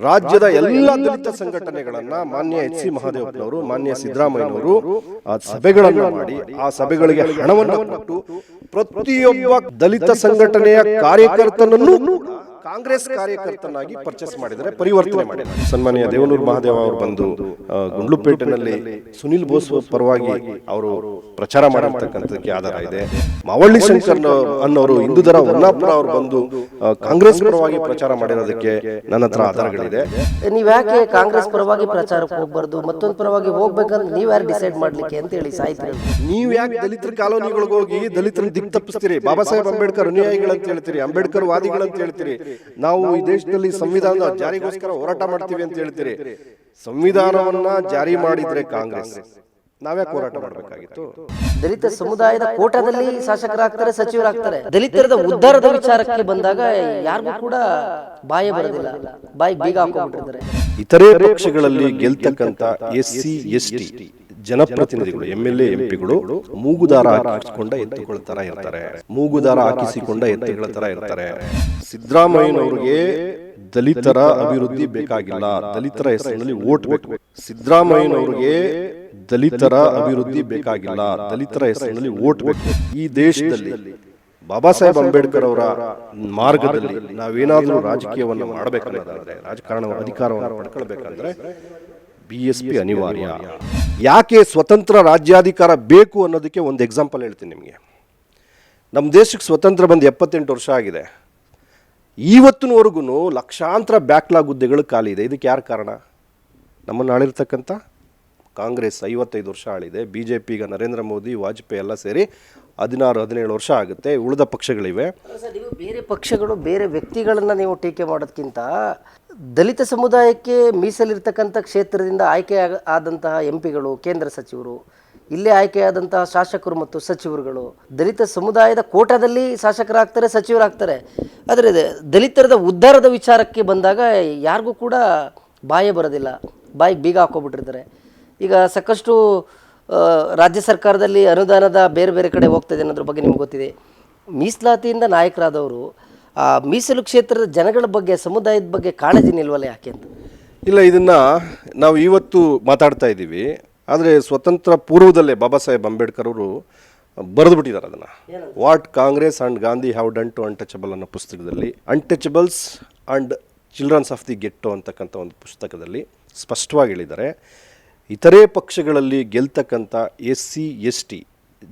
ರಾಜ್ಯದ ಎಲ್ಲ ದಲಿತ ಸಂಘಟನೆಗಳನ್ನ ಮಾನ್ಯ ಎಚ್ ಸಿ ಮಹಾದೇವಪ್ಪನವರು ಮಾನ್ಯ ಸಿದ್ದರಾಮಯ್ಯನವರು ಆ ಸಭೆಗಳನ್ನು ಮಾಡಿ ಆ ಸಭೆಗಳಿಗೆ ಹಣವನ್ನು ಕೊಟ್ಟು ಪ್ರತಿಯೊಬ್ಬ ದಲಿತ ಸಂಘಟನೆಯ ಕಾರ್ಯಕರ್ತನನ್ನು ಕಾಂಗ್ರೆಸ್ ಕಾರ್ಯಕರ್ತನಾಗಿ ಪರ್ಚೇಸ್ ಮಾಡಿದರೆ ಪರಿವರ್ತನೆ ಮಾಡಿ ಸನ್ಮಾನ್ಯ ದೇವನೂರು ಮಹಾದೇವ ಅವರು ಬಂದು ಗುಂಡ್ಲುಪೇಟೆನಲ್ಲಿ ಸುನಿಲ್ ಬೋಸ್ ಪರವಾಗಿ ಅವರು ಪ್ರಚಾರ ಮಾಡಿರ್ತಕ್ಕಂಥದಕ್ಕೆ ಆಧಾರ ಇದೆ. ಮಾವಳ್ಳಿ ಶಂಕರ್ ಅನ್ನೋರು ಹಿಂದೂದರ ಹೊನ್ನಾಪುರ ಅವರು ಬಂದು ಕಾಂಗ್ರೆಸ್ ಪರವಾಗಿ ಪ್ರಚಾರ ಮಾಡಿರೋದಕ್ಕೆ ನನ್ನ ಹತ್ರ ಆಧಾರಗಳಿದೆ. ನೀವ್ಯಾಕೆ ಕಾಂಗ್ರೆಸ್ ಪರವಾಗಿ ಪ್ರಚಾರಕ್ಕೆ ಹೋಗ್ಬಾರ್ದು? ಮತ್ತೊಂದು ಪರವಾಗಿ ಹೋಗ್ಬೇಕಂದ್ರೆ ನೀವ್ ಯಾರು ಡಿಸೈಡ್ ಮಾಡ್ಲಿಕ್ಕೆ ಅಂತ ಹೇಳಿ ಸಾಯ್ತೀರಿ. ನೀವ್ ಯಾಕೆ ದಲಿತರ ಕಾಲೋನಿಗಳಿಗೆ ಹೋಗಿ ದಲಿತರ ದಿಕ್ ತಪ್ಪಿಸ್ತೀರಿ ಬಾಬಾ ಸಾಹೇಬ್ ಅಂಬೇಡ್ಕರ್ ಅನುಯಾಯಿಗಳಂತ ಹೇಳ್ತೀರಿ ಅಂಬೇಡ್ಕರ್ ವಾದಿಗಳಂತ ಹೇಳ್ತೀರಿ. ನಾವು ಈ ದೇಶದಲ್ಲಿ ಸಂವಿಧಾನದ ಜಾರಿಗೋಸ್ಕರ ಹೋರಾಟ ಮಾಡ್ತೀವಿ ಅಂತ ಹೇಳ್ತೀರಿ. ಸಂವಿಧಾನವನ್ನ ಜಾರಿ ಮಾಡಿದ್ರೆ ಕಾಂಗ್ರೆಸ್. ನಾವ್ಯಾಕೆ ಹೋರಾಟ ಮಾಡಬೇಕಾಗಿತ್ತು. ದಲಿತ ಸಮುದಾಯದ ಕೋಟಾದಲ್ಲಿ ಶಾಸಕರಾಗ್ತಾರೆ ಸಚಿವರಾಗ್ತಾರೆ. ದಲಿತರದ ಉದ್ಧಾರದ ವಿಚಾರಕ್ಕೆ ಬಂದಾಗ ಯಾರಿಗೂ ಕೂಡ ಬಾಯಿ ಬರೋದಿಲ್ಲ. ಬಾಯಿ ಬೀಗ ಹಾಕೊಂಡ್ಬಿಟ್ಟಿರ್ತಾರೆ ಇತರೆ ಪಕ್ಷಗಳಲ್ಲಿ ಗೆಲ್ತಕ್ಕಂತ ಎಸ್ ಸಿ ಎಸ್ ಟಿ ಜನಪ್ರತಿನಿಧಿಗಳು, ಎಂ ಎಲ್ ಎಂ ಪಿಗಳು ಮೂಗುದಾರ ಹಾಕಿಸಿಕೊಂಡ ಎತ್ತುಗಳ ತರ ಇರ್ತಾರೆ. ಮೂಗುದಾರ ಹಾಕಿಸಿಕೊಂಡ ಎತ್ತುಗಳ ತರ ಇರ್ತಾರೆ. ಸಿದ್ದರಾಮಯ್ಯನವರಿಗೆ ದಲಿತರ ಅಭಿವೃದ್ಧಿ ಬೇಕಾಗಿಲ್ಲ. ದಲಿತರ ಹೆಸರಿನಲ್ಲಿ ಓಟ್ ಬೇಕು. ಸಿದ್ದರಾಮಯ್ಯನವರಿಗೆ ದಲಿತರ ಅಭಿವೃದ್ಧಿ ಬೇಕಾಗಿಲ್ಲ. ದಲಿತರ ಹೆಸರಿನಲ್ಲಿ ಓಟ್ ಬೇಕು. ಈ ದೇಶದಲ್ಲಿ ಬಾಬಾ ಸಾಹೇಬ್ ಅಂಬೇಡ್ಕರ್ ಅವರ ಮಾರ್ಗದಲ್ಲಿ ನಾವೇನಾದರೂ ರಾಜಕೀಯವನ್ನು ಮಾಡಬೇಕನ್ನೋದಾದ್ರೆ ರಾಜಕಾರಣ ಅಧಿಕಾರವನ್ನು ಪಡ್ಕೊಳ್ಬೇಕಂದ್ರೆ ಬಿ ಎಸ್ ಪಿ ಅನಿವಾರ್ಯ. ಯಾಕೆ ಸ್ವತಂತ್ರ ರಾಜ್ಯಾಧಿಕಾರ ಬೇಕು ಅನ್ನೋದಕ್ಕೆ ಒಂದು ಎಕ್ಸಾಂಪಲ್ ಹೇಳ್ತೀನಿ ನಿಮಗೆ. ನಮ್ಮ ದೇಶಕ್ಕೆ ಸ್ವತಂತ್ರ ಬಂದು ಎಪ್ಪತ್ತೆಂಟು ವರ್ಷ ಆಗಿದೆ. ಇವತ್ತಿನವರೆಗೂ ಲಕ್ಷಾಂತರ ಬ್ಯಾಕ್ಲಾಗ್ ಹುದ್ದೆಗಳು ಖಾಲಿ ಇದೆ. ಇದಕ್ಕೆ ಯಾರು ಕಾರಣ? ನಮ್ಮನ್ನು ಆಳಿರ್ತಕ್ಕಂಥ ಕಾಂಗ್ರೆಸ್ ಐವತ್ತೈದು ವರ್ಷ ಆಳಿದೆ. ಬಿ ಜೆ ಪಿ ಈಗ ನರೇಂದ್ರ ಮೋದಿ ವಾಜಪೇಯಿ ಎಲ್ಲ ಸೇರಿ ಹದಿನಾರು, ಹದಿನೇಳು ವರ್ಷ ಆಗುತ್ತೆ, ಉಳಿದ ಪಕ್ಷಗಳಿವೆ. ಬೇರೆ ಪಕ್ಷಗಳು, ಬೇರೆ ವ್ಯಕ್ತಿಗಳನ್ನು ನೀವು ಟೀಕೆ ಮಾಡೋದಕ್ಕಿಂತ ದಲಿತ ಸಮುದಾಯಕ್ಕೆ ಮೀಸಲಿರ್ತಕ್ಕಂಥ ಕ್ಷೇತ್ರದಿಂದ ಆಯ್ಕೆ ಆದಂತಹ ಎಂ ಪಿಗಳು ಕೇಂದ್ರ ಸಚಿವರು, ಇಲ್ಲೇ ಆಯ್ಕೆಯಾದಂತಹ ಶಾಸಕರು ಮತ್ತು ಸಚಿವರುಗಳು, ದಲಿತ ಸಮುದಾಯದ ಕೋಟಾದಲ್ಲಿ ಶಾಸಕರಾಗ್ತಾರೆ, ಸಚಿವರಾಗ್ತಾರೆ. ಆದರೆ ದಲಿತರದ ಉದ್ಧಾರದ ವಿಚಾರಕ್ಕೆ ಬಂದಾಗ ಯಾರಿಗೂ ಕೂಡ ಬಾಯೇ ಬರೋದಿಲ್ಲ. ಬಾಯಿಗೆ ಬೀಗ ಹಾಕೋಬಿಟ್ಟಿರ್ತಾರೆ ಈಗ ಸಾಕಷ್ಟು ರಾಜ್ಯ ಸರ್ಕಾರದಲ್ಲಿ ಅನುದಾನದ ಬೇರೆ ಬೇರೆ ಕಡೆ ಹೋಗ್ತದೆ ಅನ್ನೋದ್ರ ಬಗ್ಗೆ ನಿಮ್ಗೆ ಗೊತ್ತಿದೆ. ಮೀಸಲಾತಿಯಿಂದ ನಾಯಕರಾದವರು ಆ ಮೀಸಲು ಕ್ಷೇತ್ರದ ಜನಗಳ ಬಗ್ಗೆ ಸಮುದಾಯದ ಬಗ್ಗೆ ಕಾಳಜಿ ನಿಲ್ವಲ್ಲ ಯಾಕೆ ಅಂತ? ಇಲ್ಲ ಇದನ್ನು ನಾವು ಇವತ್ತು ಮಾತಾಡ್ತಾ ಇದ್ದೀವಿ. ಆದರೆ ಸ್ವತಂತ್ರ ಪೂರ್ವದಲ್ಲೇ ಬಾಬಾ ಸಾಹೇಬ್ ಅಂಬೇಡ್ಕರ್ ಅವರು ಬರೆದು ಬಿಟ್ಟಿದ್ದಾರೆ ಅದನ್ನ what Congress and Gandhi have done to untouchable ಅನ್ನೋ ಪುಸ್ತಕದಲ್ಲಿ untouchables and childrens of the ghetto ಅಂತಕ್ಕಂಥ ಒಂದು ಪುಸ್ತಕದಲ್ಲಿ ಸ್ಪಷ್ಟವಾಗಿ ಹೇಳಿದ್ದಾರೆ. ಇತರೆ ಪಕ್ಷಗಳಲ್ಲಿ ಗೆಲ್ತಕ್ಕಂಥ ಎಸ್ ಸಿ ಎಸ್ ಟಿ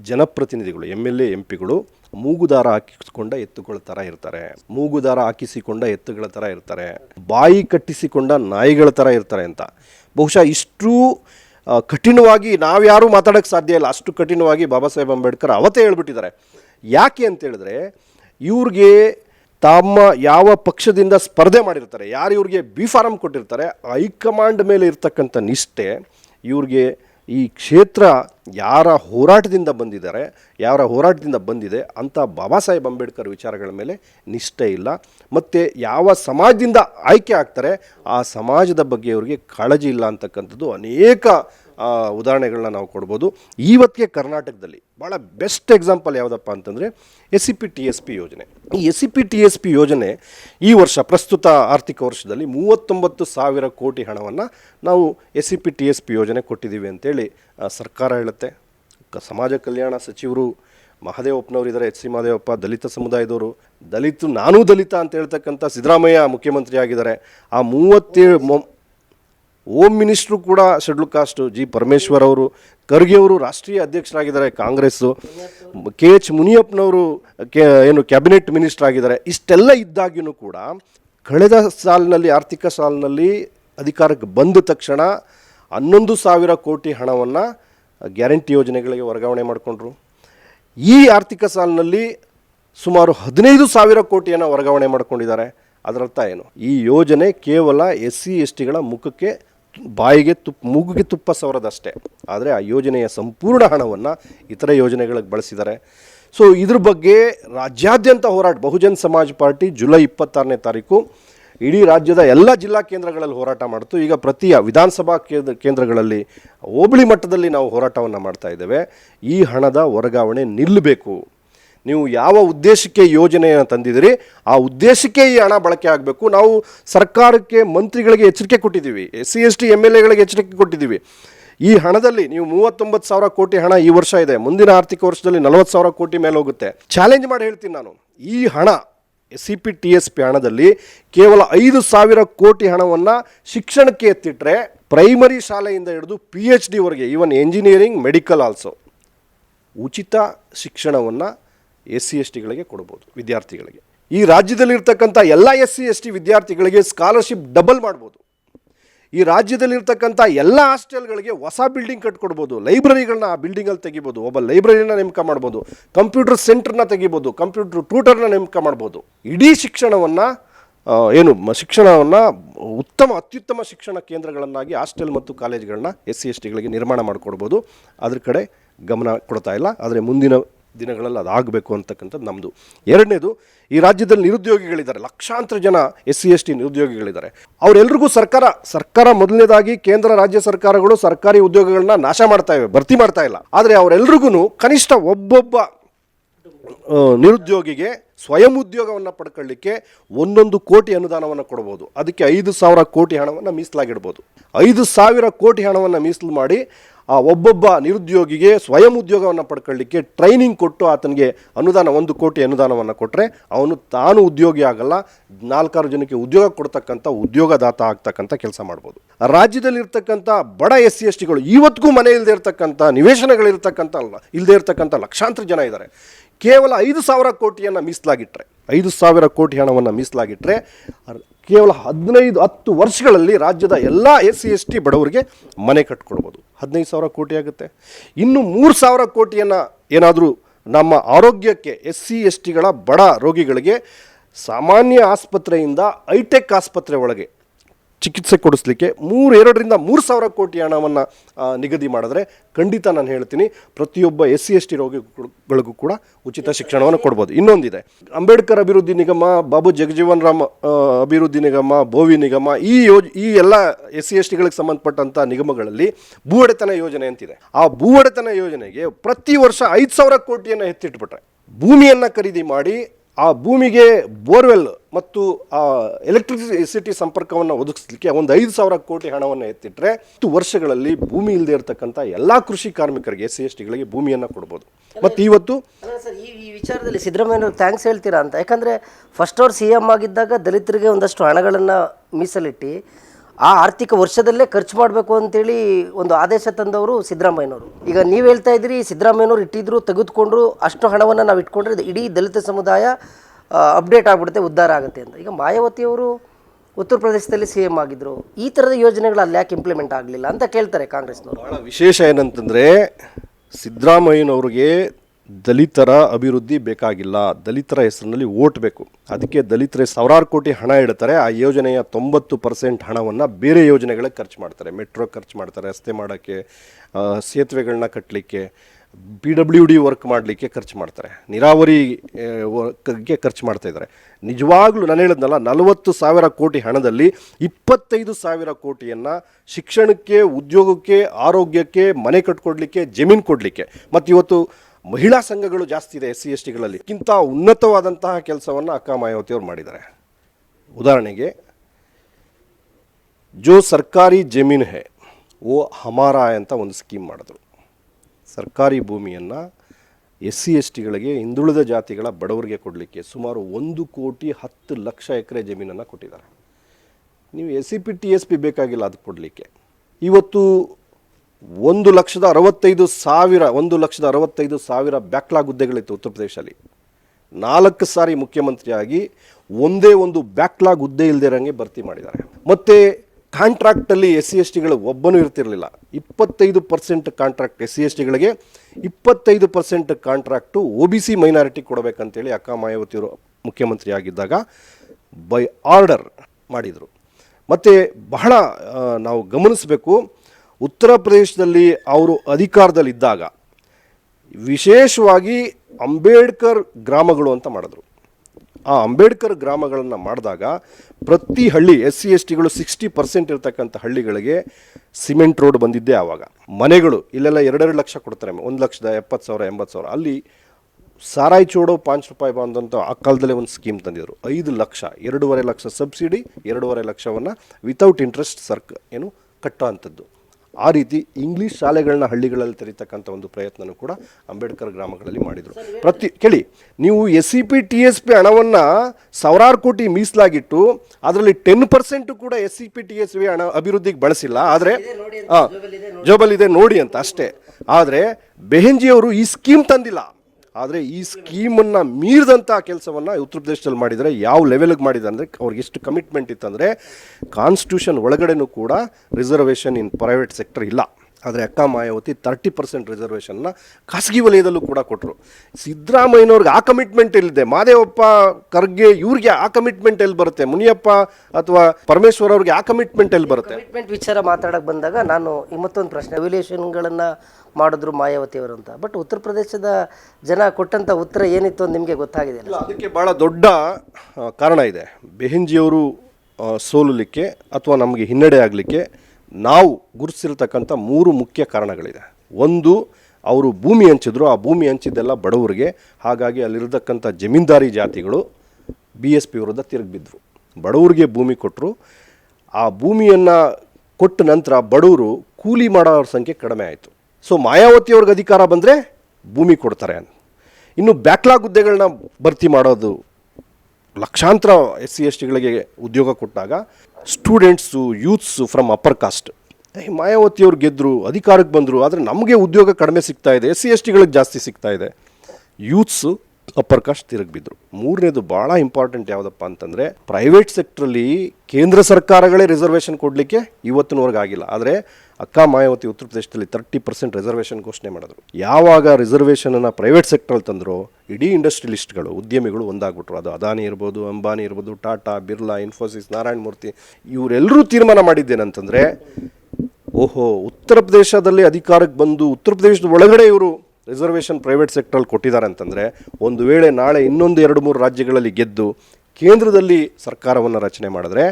ಜನಪ್ರತಿನಿಧಿಗಳು ಎಂ ಎಲ್ ಎ ಎಂ ಪಿಗಳು ಮೂಗುದಾರ ಹಾಕಿಸಿಕೊಂಡ ಎತ್ತುಗಳ ಥರ ಇರ್ತಾರೆ. ಮೂಗುದಾರ ಹಾಕಿಸಿಕೊಂಡ ಎತ್ತುಗಳ ಥರ ಇರ್ತಾರೆ. ಬಾಯಿ ಕಟ್ಟಿಸಿಕೊಂಡ ನಾಯಿಗಳ ಥರ ಇರ್ತಾರೆ ಅಂತ. ಬಹುಶಃ ಇಷ್ಟು ಕಠಿಣವಾಗಿ ನಾವ್ಯಾರೂ ಮಾತಾಡೋಕ್ಕೆ ಸಾಧ್ಯ ಇಲ್ಲ. ಅಷ್ಟು ಕಠಿಣವಾಗಿ ಬಾಬಾ ಸಾಹೇಬ್ ಅಂಬೇಡ್ಕರ್ ಅವತ್ತೇ ಹೇಳ್ಬಿಟ್ಟಿದ್ದಾರೆ. ಯಾಕೆ ಅಂತ ಹೇಳಿದ್ರೆ, ಇವ್ರಿಗೆ ತಮ್ಮ ಯಾವ ಪಕ್ಷದಿಂದ ಸ್ಪರ್ಧೆ ಮಾಡಿರ್ತಾರೆ, ಯಾರು ಇವ್ರಿಗೆ ಬಿ ಫಾರಂ ಕೊಟ್ಟಿರ್ತಾರೆ, ಹೈಕಮಾಂಡ್ ಮೇಲೆ ಇರ್ತಕ್ಕಂಥ ನಿಷ್ಠೆ ಇವ್ರಿಗೆ ಈ ಕ್ಷೇತ್ರ ಯಾರ ಹೋರಾಟದಿಂದ ಬಂದಿದ್ದಾರೆ, ಯಾರ ಹೋರಾಟದಿಂದ ಬಂದಿದೆ ಅಂತ ಬಾಬಾ ಸಾಹೇಬ್ ಅಂಬೇಡ್ಕರ್ ವಿಚಾರಗಳ ಮೇಲೆ ನಿಷ್ಠೆ ಇಲ್ಲ. ಮತ್ತು ಯಾವ ಸಮಾಜದಿಂದ ಆಯ್ಕೆ ಆಗ್ತಾರೆ, ಆ ಸಮಾಜದ ಬಗ್ಗೆ ಅವರಿಗೆ ಕಾಳಜಿ ಇಲ್ಲ ಅಂತಕ್ಕಂಥದ್ದು ಅನೇಕ ಉದಾಹರಣೆಗಳನ್ನ ನಾವು ಕೊಡ್ಬೋದು. ಇವತ್ತಿಗೆ ಕರ್ನಾಟಕದಲ್ಲಿ ಭಾಳ ಬೆಸ್ಟ್ ಎಕ್ಸಾಂಪಲ್ ಯಾವುದಪ್ಪ ಅಂತಂದರೆ S C P T S P ಯೋಜನೆ. ಈ S C P T S P ಯೋಜನೆ ಈ ವರ್ಷ ಪ್ರಸ್ತುತ ಆರ್ಥಿಕ ವರ್ಷದಲ್ಲಿ ಮೂವತ್ತೊಂಬತ್ತು ಸಾವಿರ ಕೋಟಿ ಹಣವನ್ನು ನಾವು S C P T S P ಯೋಜನೆ ಕೊಟ್ಟಿದ್ದೀವಿ ಅಂತೇಳಿ ಸರ್ಕಾರ ಹೇಳುತ್ತೆ. ಸಮಾಜ ಕಲ್ಯಾಣ ಸಚಿವರು ಮಹದೇವಪ್ಪನವರು ಇದ್ದಾರೆ ಎಚ್ ಸಿ ಮಹದೇವಪ್ಪ, ದಲಿತ ಸಮುದಾಯದವರು. ದಲಿತ, ನಾನೂ ದಲಿತ ಅಂತ ಹೇಳ್ತಕ್ಕಂಥ ಸಿದ್ದರಾಮಯ್ಯ ಮುಖ್ಯಮಂತ್ರಿ ಆಗಿದ್ದಾರೆ ಆ ಮೂವತ್ತೇಳು ಹೋಮ್ ಮಿನಿಸ್ಟ್ರು ಕೂಡ ಶೆಡ್ಯೂಲ್ ಕಾಸ್ಟು ಜಿ ಪರಮೇಶ್ವರ್ ಅವರು, ಖರ್ಗೆ ಅವರು ರಾಷ್ಟ್ರೀಯ ಅಧ್ಯಕ್ಷರಾಗಿದ್ದಾರೆ ಕಾಂಗ್ರೆಸ್ಸು ಕೆ ಎಚ್ ಮುನಿಯಪ್ಪನವರು ಕೆ, ಏನು, ಕ್ಯಾಬಿನೆಟ್ ಮಿನಿಸ್ಟರ್ ಆಗಿದ್ದಾರೆ. ಇಷ್ಟೆಲ್ಲ ಇದ್ದಾಗಿಯೂ ಕೂಡ ಕಳೆದ ಸಾಲಿನಲ್ಲಿ, ಆರ್ಥಿಕ ಸಾಲಿನಲ್ಲಿ ಅಧಿಕಾರಕ್ಕೆ ಬಂದ ತಕ್ಷಣ ಹನ್ನೊಂದು ಸಾವಿರ ಕೋಟಿ ಹಣವನ್ನು ಗ್ಯಾರಂಟಿ ಯೋಜನೆಗಳಿಗೆ ವರ್ಗಾವಣೆ ಮಾಡಿಕೊಂಡ್ರು. ಈ ಆರ್ಥಿಕ ಸಾಲಿನಲ್ಲಿ ಸುಮಾರು ಹದಿನೈದು ಸಾವಿರ ಕೋಟಿಯನ್ನು ವರ್ಗಾವಣೆ ಮಾಡ್ಕೊಂಡಿದ್ದಾರೆ. ಅದರರ್ಥ ಏನು? ಈ ಯೋಜನೆ ಕೇವಲ ಎಸ್ ಸಿ ಎಸ್ ಟಿಗಳ ಮುಖಕ್ಕೆ ಬಾಯಿಗೆ ತುಪ್ಪ, ಮೂಗಿಗೆ ತುಪ್ಪ ಸವರದಷ್ಟೇ. ಆದರೆ ಆ ಯೋಜನೆಯ ಸಂಪೂರ್ಣ ಹಣವನ್ನು ಇತರ ಯೋಜನೆಗಳಿಗೆ ಬಳಸಿದ್ದಾರೆ. ಸೊ ಇದ್ರ ಬಗ್ಗೆ ರಾಜ್ಯಾದ್ಯಂತ ಹೋರಾಟ, ಬಹುಜನ್ ಸಮಾಜ್ ಪಾರ್ಟಿ ಜುಲೈ ಇಪ್ಪತ್ತಾರನೇ ತಾರೀಕು ಇಡೀ ರಾಜ್ಯದ ಎಲ್ಲ ಜಿಲ್ಲಾ ಕೇಂದ್ರಗಳಲ್ಲಿ ಹೋರಾಟ ಮಾಡ್ತು. ಈಗ ಪ್ರತಿ ವಿಧಾನಸಭಾ ಕೇಂದ್ರ, ಕೇಂದ್ರಗಳಲ್ಲಿ ಹೋಬಳಿ ಮಟ್ಟದಲ್ಲಿ ನಾವು ಹೋರಾಟವನ್ನು ಮಾಡ್ತಾ ಇದ್ದೇವೆ. ಈ ಹಣದ ವರ್ಗಾವಣೆ ನಿಲ್ಲಬೇಕು. ನೀವು ಯಾವ ಉದ್ದೇಶಕ್ಕೆ ಯೋಜನೆಯನ್ನು ತಂದಿದ್ದೀರಿ, ಆ ಉದ್ದೇಶಕ್ಕೆ ಈ ಹಣ ಬಳಕೆ ಆಗಬೇಕು. ನಾವು ಸರ್ಕಾರಕ್ಕೆ ಮಂತ್ರಿಗಳಿಗೆ ಎಚ್ಚರಿಕೆ ಕೊಟ್ಟಿದ್ದೀವಿ S C S T M L ಎಗಳಿಗೆ ಎಚ್ಚರಿಕೆ ಕೊಟ್ಟಿದ್ದೀವಿ. ಈ ಹಣದಲ್ಲಿ ನೀವು ಮೂವತ್ತೊಂಬತ್ತು ಸಾವಿರ ಕೋಟಿ ಹಣ ಈ ವರ್ಷ ಇದೆ, ಮುಂದಿನ ಆರ್ಥಿಕ ವರ್ಷದಲ್ಲಿ ನಲವತ್ತು ಸಾವಿರ ಕೋಟಿ ಮೇಲೆ ಹೋಗುತ್ತೆ. ಚಾಲೆಂಜ್ ಮಾಡಿ ಹೇಳ್ತೀನಿ ನಾನು. ಈ ಹಣ C P T S P ಹಣದಲ್ಲಿ ಕೇವಲ ಐದು ಸಾವಿರ ಕೋಟಿ ಹಣವನ್ನು ಶಿಕ್ಷಣಕ್ಕೆ ಎತ್ತಿಟ್ಟರೆ ಪ್ರೈಮರಿ ಶಾಲೆಯಿಂದ ಹಿಡಿದು ಪಿ ಎಚ್ ಡಿವರೆಗೆ ಈವನ್ ಇಂಜಿನಿಯರಿಂಗ್ ಮೆಡಿಕಲ್ ಆಲ್ಸೋ, ಉಚಿತ ಶಿಕ್ಷಣವನ್ನು ಎಸ್ ಸಿ ಎಸ್ ಟಿಗಳಿಗೆ ಕೊಡ್ಬೋದು, ವಿದ್ಯಾರ್ಥಿಗಳಿಗೆ. ಈ ರಾಜ್ಯದಲ್ಲಿರ್ತಕ್ಕಂಥ ಎಲ್ಲ ಎಸ್ ಸಿ ಎಸ್ ಟಿ ವಿದ್ಯಾರ್ಥಿಗಳಿಗೆ ಸ್ಕಾಲರ್ಶಿಪ್ ಡಬಲ್ ಮಾಡ್ಬೋದು. ಈ ರಾಜ್ಯದಲ್ಲಿರ್ತಕ್ಕಂಥ ಎಲ್ಲ ಹಾಸ್ಟೆಲ್ಗಳಿಗೆ ಹೊಸ ಬಿಲ್ಡಿಂಗ್ ಕಟ್ಕೊಡ್ಬೋದು ಲೈಬ್ರರಿಗಳನ್ನ ಆ ಬಿಲ್ಡಿಂಗಲ್ಲಿ ತೆಗಿಬೋದು, ಒಬ್ಬ ಲೈಬ್ರರಿನ ನೇಮಕ ಮಾಡ್ಬೋದು ಕಂಪ್ಯೂಟರ್ ಸೆಂಟರ್ನ ತೆಗಿಬೋದು ಕಂಪ್ಯೂಟರ್ ಟ್ಯೂಟರ್ನ ನೇಮಕ ಮಾಡ್ಬೋದು. ಇಡೀ ಶಿಕ್ಷಣವನ್ನು ಏನು ಶಿಕ್ಷಣವನ್ನು ಉತ್ತಮ, ಅತ್ಯುತ್ತಮ ಶಿಕ್ಷಣ ಕೇಂದ್ರಗಳನ್ನಾಗಿ ಹಾಸ್ಟೆಲ್ ಮತ್ತು ಕಾಲೇಜ್ಗಳನ್ನ ಎಸ್ ಸಿ ಎಸ್ ಟಿಗಳಿಗೆ ನಿರ್ಮಾಣ ಮಾಡಿಕೊಡ್ಬೋದು. ಅದ್ರ ಕಡೆ ಗಮನ ಕೊಡ್ತಾ ಇಲ್ಲ. ಆದರೆ ಮುಂದಿನ ದಿನಗಳಲ್ಲಿ ಅದಾಗಬೇಕು ಅಂತಕ್ಕಂಥದ್ದು ನಮ್ಮದು ಎರಡನೇದು, ಈ ರಾಜ್ಯದಲ್ಲಿ ನಿರುದ್ಯೋಗಿಗಳಿದ್ದಾರೆ. ಲಕ್ಷಾಂತರ ಜನ ಎಸ್ ಸಿ, ಎಸ್ ಟಿ ನಿರುದ್ಯೋಗಿಗಳಿದ್ದಾರೆ. ಅವರೆಲ್ಲರಿಗೂ ಸರ್ಕಾರ ಸರ್ಕಾರ ಮೊದಲನೇದಾಗಿ ಕೇಂದ್ರ, ರಾಜ್ಯ ಸರ್ಕಾರಗಳು ಸರ್ಕಾರಿ ಉದ್ಯೋಗಗಳನ್ನ ನಾಶ ಮಾಡ್ತಾ ಇವೆ, ಭರ್ತಿ ಮಾಡ್ತಾ ಇಲ್ಲ. ಆದರೆ ಅವರೆಲ್ರಿಗೂ ಕನಿಷ್ಠ ಒಬ್ಬೊಬ್ಬ ನಿರುದ್ಯೋಗಿಗೆ ಸ್ವಯಂ ಉದ್ಯೋಗವನ್ನು ಪಡ್ಕೊಳ್ಳಿಕ್ಕೆ ಒಂದೊಂದು ಕೋಟಿ ಅನುದಾನವನ್ನು ಕೊಡ್ಬೋದು. ಅದಕ್ಕೆ ಐದು ಸಾವಿರ ಕೋಟಿ ಹಣವನ್ನು ಮೀಸಲಾಗಿಡ್ಬೋದು. ಐದು ಸಾವಿರ ಕೋಟಿ ಹಣವನ್ನು ಮೀಸಲು ಮಾಡಿ ಆ ಒಬ್ಬೊಬ್ಬ ನಿರುದ್ಯೋಗಿಗೆ ಸ್ವಯಂ ಉದ್ಯೋಗವನ್ನು ಪಡ್ಕೊಳ್ಳಿಕ್ಕೆ ಟ್ರೈನಿಂಗ್ ಕೊಟ್ಟು ಆತನಿಗೆ ಅನುದಾನ, ಒಂದು ಕೋಟಿ ಅನುದಾನವನ್ನು ಕೊಟ್ಟರೆ ಅವನು ತಾನು ಉದ್ಯೋಗಿ ಆಗಲ್ಲ, ನಾಲ್ಕಾರು ಜನಕ್ಕೆ ಉದ್ಯೋಗ ಕೊಡ್ತಕ್ಕಂಥ ಉದ್ಯೋಗದಾತ ಆಗ್ತಕ್ಕಂಥ ಕೆಲಸ ಮಾಡ್ಬೋದು. ರಾಜ್ಯದಲ್ಲಿರ್ತಕ್ಕಂಥ ಬಡ ಎಸ್ ಸಿ ಎಸ್ ಟಿಗಳು ಇವತ್ತಿಗೂ ಮನೆ ಇಲ್ಲದೆ ಇರ್ತಕ್ಕಂಥ, ನಿವೇಶನಗಳಿರ್ತಕ್ಕಂಥ ಇಲ್ಲದೆ ಇರತಕ್ಕಂಥ ಲಕ್ಷಾಂತರ ಜನ ಇದ್ದಾರೆ. ಕೇವಲ ಐದು ಸಾವಿರ ಕೋಟಿಯನ್ನು ಮೀಸಲಾಗಿಟ್ಟರೆ ಐದು ಸಾವಿರ ಕೋಟಿ ಹಣವನ್ನು ಮೀಸಲಾಗಿಟ್ಟರೆ ಕೇವಲ ಹದಿನೈದು, ಹತ್ತು ವರ್ಷಗಳಲ್ಲಿ ರಾಜ್ಯದ ಎಲ್ಲ ಎಸ್ ಸಿ, ಎಸ್ ಟಿ ಬಡವರಿಗೆ ಮನೆ ಕಟ್ಕೊಡ್ಬೋದು. ಹದಿನೈದು ಸಾವಿರ ಕೋಟಿ ಆಗುತ್ತೆ. ಇನ್ನು ಮೂರು ಸಾವಿರ ಕೋಟಿಯನ್ನು ಏನಾದರೂ ನಮ್ಮ ಆರೋಗ್ಯಕ್ಕೆ ಎಸ್ ಸಿ, ಎಸ್ ಟಿಗಳ ಬಡ ರೋಗಿಗಳಿಗೆ ಸಾಮಾನ್ಯ ಆಸ್ಪತ್ರೆಯಿಂದ ಐಟೆಕ್ ಆಸ್ಪತ್ರೆ ಒಳಗೆ ಚಿಕಿತ್ಸೆ ಕೊಡಿಸ್ಲಿಕ್ಕೆ ಮೂರು ಎರಡರಿಂದ ಮೂರು ಸಾವಿರ ಕೋಟಿ ಹಣವನ್ನು ನಿಗದಿ ಮಾಡಿದ್ರೆ ಖಂಡಿತ ನಾನು ಹೇಳ್ತೀನಿ ಪ್ರತಿಯೊಬ್ಬ ಎಸ್ ಸಿ ಎಸ್ ಟಿ ರೋಗಿಗಳಿಗೂ ಕೂಡ ಉಚಿತ ಶಿಕ್ಷಣವನ್ನು ಕೊಡ್ಬೋದು. ಇನ್ನೊಂದಿದೆ, ಅಂಬೇಡ್ಕರ್ ಅಭಿವೃದ್ಧಿ ನಿಗಮ, ಬಾಬು ಜಗಜೀವನ್ ರಾಮ್ ಅಭಿವೃದ್ಧಿ ನಿಗಮ ಬೋವಿ ನಿಗಮ, ಈ ಯೋಜ, ಈ ಎಲ್ಲ ಎಸ್ ಸಿ ಎಸ್ ಟಿಗಳಿಗೆ ಸಂಬಂಧಪಟ್ಟಂಥ ನಿಗಮಗಳಲ್ಲಿ ಭೂ ಒಡೆತನ ಯೋಜನೆ ಅಂತಿದೆ. ಆ ಭೂ ಒಡೆತನ ಯೋಜನೆಗೆ ಪ್ರತಿ ವರ್ಷ ಐದು ಸಾವಿರ ಕೋಟಿಯನ್ನು ಎತ್ತಿಟ್ಬಿಟ್ರೆ, ಭೂಮಿಯನ್ನು ಖರೀದಿ ಮಾಡಿ ಆ ಭೂಮಿಗೆ ಬೋರ್ವೆಲ್ ಮತ್ತು ಆ ಎಲೆಕ್ಟ್ರಿಸಿಟಿ ಸಂಪರ್ಕವನ್ನು ಒದಗಿಸಲಿಕ್ಕೆ ಒಂದು ಐದು ಸಾವಿರ ಕೋಟಿ ಹಣವನ್ನು ಎತ್ತಿಟ್ಟರೆ ಹತ್ತು ವರ್ಷಗಳಲ್ಲಿ ಭೂಮಿ ಇಲ್ಲದೆ ಇರತಕ್ಕಂಥ ಎಲ್ಲ ಕೃಷಿ ಕಾರ್ಮಿಕರಿಗೆ ಎಸ್ ಸಿ ಎಸ್ ಟಿಗಳಿಗೆ ಭೂಮಿಯನ್ನು ಕೊಡ್ಬೋದು. ಮತ್ತು ಇವತ್ತು ಅಲ್ಲ ಸರ್ ಈ ಈ ವಿಚಾರದಲ್ಲಿ ಸಿದ್ದರಾಮಯ್ಯ ಥ್ಯಾಂಕ್ಸ್ ಹೇಳ್ತೀರಾ ಅಂತ? ಯಾಕಂದರೆ ಫಸ್ಟ್ ಅವ್ರು ಸಿ ಎಂ ಆಗಿದ್ದಾಗ ದಲಿತರಿಗೆ ಒಂದಷ್ಟು ಹಣಗಳನ್ನು ಮೀಸಲಿಟ್ಟು ಆ ಆರ್ಥಿಕ ವರ್ಷದಲ್ಲೇ ಖರ್ಚು ಮಾಡಬೇಕು ಅಂತೇಳಿ ಒಂದು ಆದೇಶ ತಂದವರು ಸಿದ್ದರಾಮಯ್ಯನವರು. ಈಗ ನೀವು ಹೇಳ್ತಾ ಇದ್ದೀರಿ, ಸಿದ್ದರಾಮಯ್ಯನವರು ಇಟ್ಟಿದ್ರು, ತೆಗೆದುಕೊಂಡ್ರು, ಅಷ್ಟು ಹಣವನ್ನು ನಾವು ಇಟ್ಕೊಂಡ್ರೆ ಇಡೀ ದಲಿತ ಸಮುದಾಯ ಅಪ್ಡೇಟ್ ಆಗಿಬಿಡುತ್ತೆ, ಉದ್ಧಾರ ಆಗುತ್ತೆ ಅಂತ. ಈಗ ಮಾಯಾವತಿಯವರು ಉತ್ತರ ಪ್ರದೇಶದಲ್ಲಿ ಸಿ ಎಂ ಆಗಿದ್ರು, ಈ ಥರದ ಯೋಜನೆಗಳು ಅಲ್ಲಿ ಯಾಕೆ ಇಂಪ್ಲಿಮೆಂಟ್ ಆಗಲಿಲ್ಲ ಅಂತ ಕೇಳ್ತಾರೆ ಕಾಂಗ್ರೆಸ್ನವರು. ಭಾಳ ವಿಶೇಷ ಏನಂತಂದರೆ, ಸಿದ್ದರಾಮಯ್ಯನವ್ರಿಗೆ ದಲಿತರ ಅಭಿವೃದ್ಧಿ ಬೇಕಾಗಿಲ್ಲ. ದಲಿತರ ಹೆಸರಿನಲ್ಲಿ ಓಟ್ ಬೇಕು. ಅದಕ್ಕೆ ದಲಿತರೆ ಸಾವಿರಾರು ಕೋಟಿ ಹಣ ಇಡ್ತಾರೆ. ಆ ಯೋಜನೆಯ ತೊಂಬತ್ತು ಪರ್ಸೆಂಟ್ ಹಣವನ್ನು ಬೇರೆ ಯೋಜನೆಗಳಿಗೆ ಖರ್ಚು ಮಾಡ್ತಾರೆ. ಮೆಟ್ರೋ ಖರ್ಚು ಮಾಡ್ತಾರೆ, ರಸ್ತೆ ಮಾಡೋಕ್ಕೆ ಸೇತುವೆಗಳನ್ನ ಕಟ್ಟಲಿಕ್ಕೆ ಬಿ ಡಬ್ಲ್ಯೂ ಡಿ ವರ್ಕ್ ಮಾಡಲಿಕ್ಕೆ ಖರ್ಚು ಮಾಡ್ತಾರೆ. ನೀರಾವರಿ ವರ್ಕ್ಗೆ ಖರ್ಚು ಮಾಡ್ತಾ ಇದ್ದಾರೆ. ನಿಜವಾಗ್ಲೂ ನಾನು ಹೇಳಿದ್ನಲ್ಲ, ನಲವತ್ತು ಸಾವಿರ ಕೋಟಿ ಹಣದಲ್ಲಿ ಇಪ್ಪತ್ತೈದು ಸಾವಿರ ಕೋಟಿಯನ್ನು ಶಿಕ್ಷಣಕ್ಕೆ, ಉದ್ಯೋಗಕ್ಕೆ, ಆರೋಗ್ಯಕ್ಕೆ, ಮನೆ ಕಟ್ಕೊಡ್ಲಿಕ್ಕೆ, ಜಮೀನು ಕೊಡಲಿಕ್ಕೆ. ಮತ್ತು ಇವತ್ತು ಮಹಿಳಾ ಸಂಘಗಳು ಜಾಸ್ತಿ ಇದೆ ಎಸ್ ಸಿ ಎಸ್ ಟಿಗಳಲ್ಲಿ ಕಿಂತ ಉನ್ನತವಾದಂತಹ ಕೆಲಸವನ್ನು ಅಕ್ಕ ಮಾಯಾವತಿ ಅವರು ಮಾಡಿದ್ದಾರೆ. ಉದಾಹರಣೆಗೆ, ಜೋ ಸರ್ಕಾರಿ ಜಮೀನು ಹೇ, ಓ ಹಮಾರಾ ಅಂತ ಒಂದು ಸ್ಕೀಮ್ ಮಾಡಿದ್ರು. ಸರ್ಕಾರಿ ಭೂಮಿಯನ್ನು ಎಸ್ ಸಿ ಎಸ್ ಟಿಗಳಿಗೆ ಹಿಂದುಳಿದ ಜಾತಿಗಳ ಬಡವರಿಗೆ ಕೊಡಲಿಕ್ಕೆ ಸುಮಾರು ಒಂದು ಕೋಟಿ ಹತ್ತು ಲಕ್ಷ ಎಕರೆ ಜಮೀನನ್ನು ಕೊಟ್ಟಿದ್ದಾರೆ. ನೀವು S C P, T S P ಬೇಕಾಗಿಲ್ಲ ಅದು ಕೊಡಲಿಕ್ಕೆ. ಇವತ್ತು ಒಂದು ಲಕ್ಷದ ಅರವತ್ತೈದು ಸಾವಿರ, ಒಂದು ಲಕ್ಷದ ಅರವತ್ತೈದು ಸಾವಿರ ಬ್ಯಾಕ್ಲಾಗ್ ಹುದ್ದೆಗಳಿತ್ತು ಉತ್ತರ ಪ್ರದೇಶದಲ್ಲಿ ನಾಲ್ಕು ಸಾರಿ ಮುಖ್ಯಮಂತ್ರಿಯಾಗಿ ಒಂದೇ ಒಂದು ಬ್ಯಾಕ್ಲಾಗ್ ಹುದ್ದೆ ಇಲ್ಲದೇ ಇರೋಂಗೆ ಭರ್ತಿ ಮಾಡಿದ್ದಾರೆ. ಮತ್ತು ಕಾಂಟ್ರಾಕ್ಟಲ್ಲಿ ಎಸ್ ಸಿ ಎಸ್ ಟಿಗಳು ಒಬ್ಬನೂ ಇರ್ತಿರಲಿಲ್ಲ. ಇಪ್ಪತ್ತೈದು percent contract S C S ಟಿಗಳಿಗೆ, ಇಪ್ಪತ್ತೈದು percent contract O B C minority ಕೊಡಬೇಕಂತೇಳಿ ಅಕ್ಕ ಮಾಯಾವತಿಯವರು ಮುಖ್ಯಮಂತ್ರಿ ಬೈ ಆರ್ಡರ್ ಮಾಡಿದರು. ಮತ್ತು ಬಹಳ ನಾವು ಗಮನಿಸಬೇಕು ಉತ್ತರ ಪ್ರದೇಶದಲ್ಲಿ ಅವರು ಅಧಿಕಾರದಲ್ಲಿದ್ದಾಗ ವಿಶೇಷವಾಗಿ ಅಂಬೇಡ್ಕರ್ ಗ್ರಾಮಗಳು ಅಂತ ಮಾಡಿದ್ರು. ಆ ಅಂಬೇಡ್ಕರ್ ಗ್ರಾಮಗಳನ್ನು ಮಾಡಿದಾಗ ಪ್ರತಿ ಹಳ್ಳಿ ಎಸ್ ಸಿ ಎಸ್ ಟಿಗಳು ಸಿಕ್ಸ್ಟಿ ಪರ್ಸೆಂಟ್ ಇರತಕ್ಕಂಥ ಹಳ್ಳಿಗಳಿಗೆ ಸಿಮೆಂಟ್ ರೋಡ್ ಬಂದಿದ್ದೆ ಆವಾಗ. ಮನೆಗಳು ಇಲ್ಲೆಲ್ಲ ಎರಡೆರಡು ಲಕ್ಷ ಕೊಡ್ತಾರೆ ಒಂದು ಲಕ್ಷದ ಎಪ್ಪತ್ತು ಸಾವಿರ, ಎಂಬತ್ತು ಸಾವಿರ. ಅಲ್ಲಿ ಸಾರಾಯಿ ಚೋಡೋ ಪಾಂಚ್ ರೂಪಾಯಿ ಬಂದಂಥ ಆ ಕಾಲದಲ್ಲೇ ಒಂದು ಸ್ಕೀಮ್ ತಂದಿದ್ರು. ಐದು ಲಕ್ಷ, ಎರಡೂವರೆ ಲಕ್ಷ ಸಬ್ಸಿಡಿ, ಎರಡೂವರೆ ಲಕ್ಷವನ್ನು ವಿತೌಟ್ ಇಂಟ್ರೆಸ್ಟ್ ಸರ್ಕ ಏನು ಕಟ್ಟೋ ಅಂಥದ್ದು. ಆ ರೀತಿ ಇಂಗ್ಲೀಷ್ ಶಾಲೆಗಳನ್ನ ಹಳ್ಳಿಗಳಲ್ಲಿ ತೆರೀತಕ್ಕಂಥ ಒಂದು ಪ್ರಯತ್ನನೂ ಕೂಡ ಅಂಬೇಡ್ಕರ್ ಗ್ರಾಮಗಳಲ್ಲಿ ಮಾಡಿದರು. ಪ್ರತಿ ಕೇಳಿ ನೀವು S C P T S P ಹಣವನ್ನು ಸಾವಿರಾರು ಕೋಟಿ ಮೀಸಲಾಗಿಟ್ಟು ಅದರಲ್ಲಿ ಟೆನ್ ಪರ್ಸೆಂಟು ಕೂಡ S C P T S P ಹಣ ಅಭಿವೃದ್ಧಿಗೆ ಬಳಸಿಲ್ಲ ಆದರೆ ಹಾಂ ಇದೆ ನೋಡಿ ಅಂತ ಅಷ್ಟೇ. ಆದರೆ ಬೆಹೆಂಜಿಯವರು ಈ ಸ್ಕೀಮ್ ತಂದಿಲ್ಲ. ಆದರೆ ಈ ಸ್ಕೀಮನ್ನು ಮೀರಿದಂಥ ಕೆಲಸವನ್ನು ಉತ್ತರ ಪ್ರದೇಶದಲ್ಲಿ ಮಾಡಿದರೆ ಯಾವ ಲೆವೆಲ್ಗೆ ಮಾಡಿದೆ ಅಂದರೆ ಅವ್ರಿಗೆ ಎಷ್ಟು ಕಮಿಟ್ಮೆಂಟ್ ಇತ್ತಂದರೆ ಕಾನ್ಸ್ಟಿಟ್ಯೂಷನ್ ಒಳಗಡೆನೂ ಕೂಡ ರಿಸರ್ವೇಷನ್ ಇನ್ ಪ್ರೈವೇಟ್ ಸೆಕ್ಟರ್ ಇಲ್ಲ. ಆದರೆ ಅಕ್ಕ ಮಾಯಾವತಿ ತರ್ಟಿ ಪರ್ಸೆಂಟ್ ರಿಸರ್ವೇಷನ್ನ ಖಾಸಗಿ ವಲಯದಲ್ಲೂ ಕೂಡ ಕೊಟ್ಟರು ಸಿದ್ದರಾಮಯ್ಯನವ್ರಿಗೆ ಆ ಕಮಿಟ್ಮೆಂಟ್ ಎಲ್ಲಿದೆ ಮಾದೇವಪ್ಪ ಖರ್ಗೆ ಇವ್ರಿಗೆ ಆ ಕಮಿಟ್ಮೆಂಟ್ ಎಲ್ಲಿ ಬರುತ್ತೆ? ಮುನಿಯಪ್ಪ ಅಥವಾ ಪರಮೇಶ್ವರ್ ಅವ್ರಿಗೆ ಆ ಕಮಿಟ್ಮೆಂಟ್ ಎಲ್ಲಿ ಬರುತ್ತೆ? ಕಮಿಟ್ಮೆಂಟ್ ವಿಚಾರ ಮಾತಾಡಕ್ಕೆ ಬಂದಾಗ ನಾನು ಈ ಮತ್ತೊಂದು ಪ್ರಶ್ನೆ ರೆವ್ಯುಲೇಷನ್ಗಳನ್ನು ಮಾಡಿದ್ರು ಮಾಯಾವತಿಯವರು ಅಂತ. ಬಟ್ ಉತ್ತರ ಪ್ರದೇಶದ ಜನ ಕೊಟ್ಟಂಥ ಉತ್ತರ ಏನಿತ್ತು ಅಂತ ನಿಮಗೆ ಗೊತ್ತಾಗಿದೆ ಅದಕ್ಕೆ ಭಾಳ ದೊಡ್ಡ ಕಾರಣ ಇದೆ. ಬೆಹಿಂಜಿಯವರು ಸೋಲಲಿಕ್ಕೆ ಅಥವಾ ನಮಗೆ ಹಿನ್ನಡೆ ಆಗಲಿಕ್ಕೆ ನಾವು ಗುರುತಿಸಿರ್ತಕ್ಕಂಥ ಮೂರು ಮುಖ್ಯ ಕಾರಣಗಳಿದೆ. ಒಂದು, ಅವರು ಭೂಮಿ ಹಂಚಿದ್ರು. ಆ ಭೂಮಿ ಹಂಚಿದ್ದೆಲ್ಲ ಬಡವರಿಗೆ, ಹಾಗಾಗಿ ಅಲ್ಲಿರತಕ್ಕಂಥ ಜಮೀನ್ದಾರಿ ಜಾತಿಗಳು ಬಿ ಎಸ್ ಪಿ ವಿರುದ್ಧ ತಿರುಗಿಬಿದ್ದರು ಬಡವರಿಗೆ ಭೂಮಿ ಕೊಟ್ಟರು ಆ ಭೂಮಿಯನ್ನು ಕೊಟ್ಟ ನಂತರ ಬಡವರು ಕೂಲಿ ಮಾಡೋರ ಸಂಖ್ಯೆ ಕಡಿಮೆ ಆಯಿತು. ಸೊ ಮಾಯಾವತಿಯವ್ರಿಗೆ ಅಧಿಕಾರ ಬಂದರೆ ಭೂಮಿ ಕೊಡ್ತಾರೆ ಇನ್ನು ಬ್ಯಾಕ್ಲಾಗ್ ಹುದ್ದೆಗಳನ್ನ ಭರ್ತಿ ಮಾಡೋದು ಲಕ್ಷಾಂತರ ಎಸ್ ಸಿ ಎಸ್ ಟಿಗಳಿಗೆ ಉದ್ಯೋಗ ಕೊಟ್ಟಾಗ students youths from upper caste ಮಾಯಾವತಿಯವ್ರು ಗೆದ್ದರು ಅಧಿಕಾರಕ್ಕೆ ಬಂದರು, ಆದರೆ ನಮಗೆ ಉದ್ಯೋಗ ಕಡಿಮೆ ಸಿಗ್ತಾ ಇದೆ, ಎಸ್ ಸಿ ಎಸ್ ಟಿಗಳಿಗೆ ಜಾಸ್ತಿ ಸಿಗ್ತಾ ಇದೆ. ಯೂತ್ಸು ಅಪ್ಪರ್ ಕಾಸ್ಟ್ ತಿರುಗಿ ಮೂರನೇದು ಭಾಳ ಇಂಪಾರ್ಟೆಂಟ್ ಯಾವುದಪ್ಪ ಅಂತಂದರೆ ಪ್ರೈವೇಟ್ ಸೆಕ್ಟ್ರಲ್ಲಿ ಕೇಂದ್ರ ಸರ್ಕಾರಗಳೇ ರಿಸರ್ವೇಷನ್ ಕೊಡಲಿಕ್ಕೆ ಇವತ್ತಿನವರೆಗೆ ಆಗಿಲ್ಲ. ಆದರೆ ಅಕ್ಕ ಮಾಯಾವತಿ ಉತ್ತರ ಪ್ರದೇಶದಲ್ಲಿ ತರ್ಟಿ ಪರ್ಸೆಂಟ್ ರಿಸರ್ವೇಷನ್ ಘೋಷಣೆ ಮಾಡಿದ್ರು. ಯಾವಾಗ ರಿಸರ್ವೇಷನನ್ನು ಪ್ರೈವೇಟ್ ಸೆಕ್ಟ್ರಲ್ಲಿ ತಂದರೋ, ಇಡೀ ಇಂಡಸ್ಟ್ರಿಯಲಿಸ್ಟ್ಗಳು ಉದ್ಯಮಿಗಳು ಒಂದಾಗ್ಬಿಟ್ರು. ಅದು ಅದಾನಿ ಇರ್ಬೋದು, ಅಂಬಾನಿ ಇರ್ಬೋದು, ಟಾಟಾ, ಬಿರ್ಲಾ, ಇನ್ಫೋಸಿಸ್, ನಾರಾಯಣ ಮೂರ್ತಿ ಇವರೆಲ್ಲರೂ ತೀರ್ಮಾನ ಮಾಡಿದ್ದೇನಂತಂದರೆ, ಓಹೋ, ಉತ್ತರ ಪ್ರದೇಶದಲ್ಲಿ ಅಧಿಕಾರಕ್ಕೆ ಬಂದು ಉತ್ತರ ಪ್ರದೇಶದ ಒಳಗಡೆ ಇವರು ರಿಸರ್ವೇಷನ್ ಪ್ರೈವೇಟ್ ಸೆಕ್ಟ್ರಲ್ಲಿ ಕೊಟ್ಟಿದ್ದಾರೆ ಅಂತಂದರೆ ಒಂದು ವೇಳೆ ನಾಳೆ ಇನ್ನೊಂದು ಎರಡು ಮೂರು ರಾಜ್ಯಗಳಲ್ಲಿ ಗೆದ್ದು ಕೇಂದ್ರದಲ್ಲಿ ಸರ್ಕಾರವನ್ನು ರಚನೆ ಮಾಡಿದ್ರೆ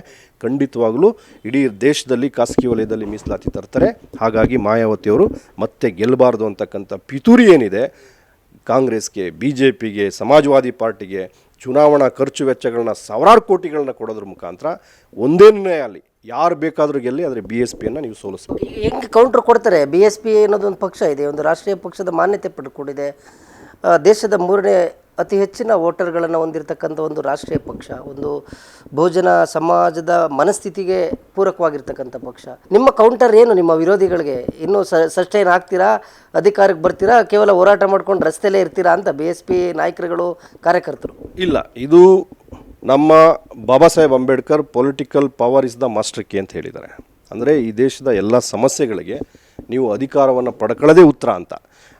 ಖಂಡಿತವಾಗಲೂ ಇಡೀ ದೇಶದಲ್ಲಿ ಖಾಸಗಿ ವಲಯದಲ್ಲಿ ಮೀಸಲಾತಿ ತರ್ತಾರೆ. ಹಾಗಾಗಿ ಮಾಯಾವತಿಯವರು ಮತ್ತೆ ಗೆಲ್ಲಬಾರ್ದು ಅಂತಕ್ಕಂಥ ಪಿತೂರಿ ಏನಿದೆ, ಕಾಂಗ್ರೆಸ್ಗೆ ಬಿ ಜೆ ಪಿಗೆ ಸಮಾಜವಾದಿ ಪಾರ್ಟಿಗೆ ಚುನಾವಣಾ ಖರ್ಚು ವೆಚ್ಚಗಳನ್ನ ಸಾವಿರಾರು ಕೋಟಿಗಳನ್ನ ಕೊಡೋದ್ರ ಮುಖಾಂತರ ಒಂದೇ ನಿರ್ಣಯ ಅಲ್ಲಿ ಯಾರು ಬೇಕಾದರೂ ಗೆಲ್ಲಿ ಆದರೆ ಬಿ ಎಸ್ ಪಿಯನ್ನು ನೀವು ಸೋಲಿಸ್ಬೇಕು. ಹೆಂಗೆ ಕೌಂಟ್ರ್ ಕೊಡ್ತಾರೆ? ಬಿ ಎಸ್ ಪಿ ಅನ್ನೋದೊಂದು ಪಕ್ಷ ಇದೆ ಒಂದು ರಾಷ್ಟ್ರೀಯ ಪಕ್ಷದ ಮಾನ್ಯತೆ ಪಡ್ಕೊಂಡಿದೆ ದೇಶದ ಮೂರನೇ ಅತಿ ಹೆಚ್ಚಿನ ವೋಟರ್ಗಳನ್ನು ಹೊಂದಿರತಕ್ಕಂಥ ಒಂದು ರಾಷ್ಟ್ರೀಯ ಪಕ್ಷ ಒಂದು ಬಹುಜನ ಸಮಾಜದ ಮನಸ್ಥಿತಿಗೆ ಪೂರಕವಾಗಿರ್ತಕ್ಕಂಥ ಪಕ್ಷ. ನಿಮ್ಮ ಕೌಂಟರ್ ಏನು? ನಿಮ್ಮ ವಿರೋಧಿಗಳಿಗೆ ಇನ್ನೂ ಸಸ್ಟೈನ್ ಆಗ್ತೀರಾ? ಅಧಿಕಾರಕ್ಕೆ ಬರ್ತೀರಾ? ಕೇವಲ ಹೋರಾಟ ಮಾಡ್ಕೊಂಡು ರಸ್ತೆಯಲ್ಲೇ ಇರ್ತೀರಾ ಅಂತ ಬಿ ಎಸ್ ಪಿ ನಾಯಕರುಗಳು ಕಾರ್ಯಕರ್ತರು? ಇಲ್ಲ ಇದು ನಮ್ಮ Baba Saheb Ambedkar political power is the master key ಅಂತ ಹೇಳಿದ್ದಾರೆ. ಅಂದರೆ ಈ ದೇಶದ ಎಲ್ಲ ಸಮಸ್ಯೆಗಳಿಗೆ ನೀವು ಅಧಿಕಾರವನ್ನು ಪಡ್ಕೊಳ್ಳೋದೇ ಉತ್ತರ ಅಂತ.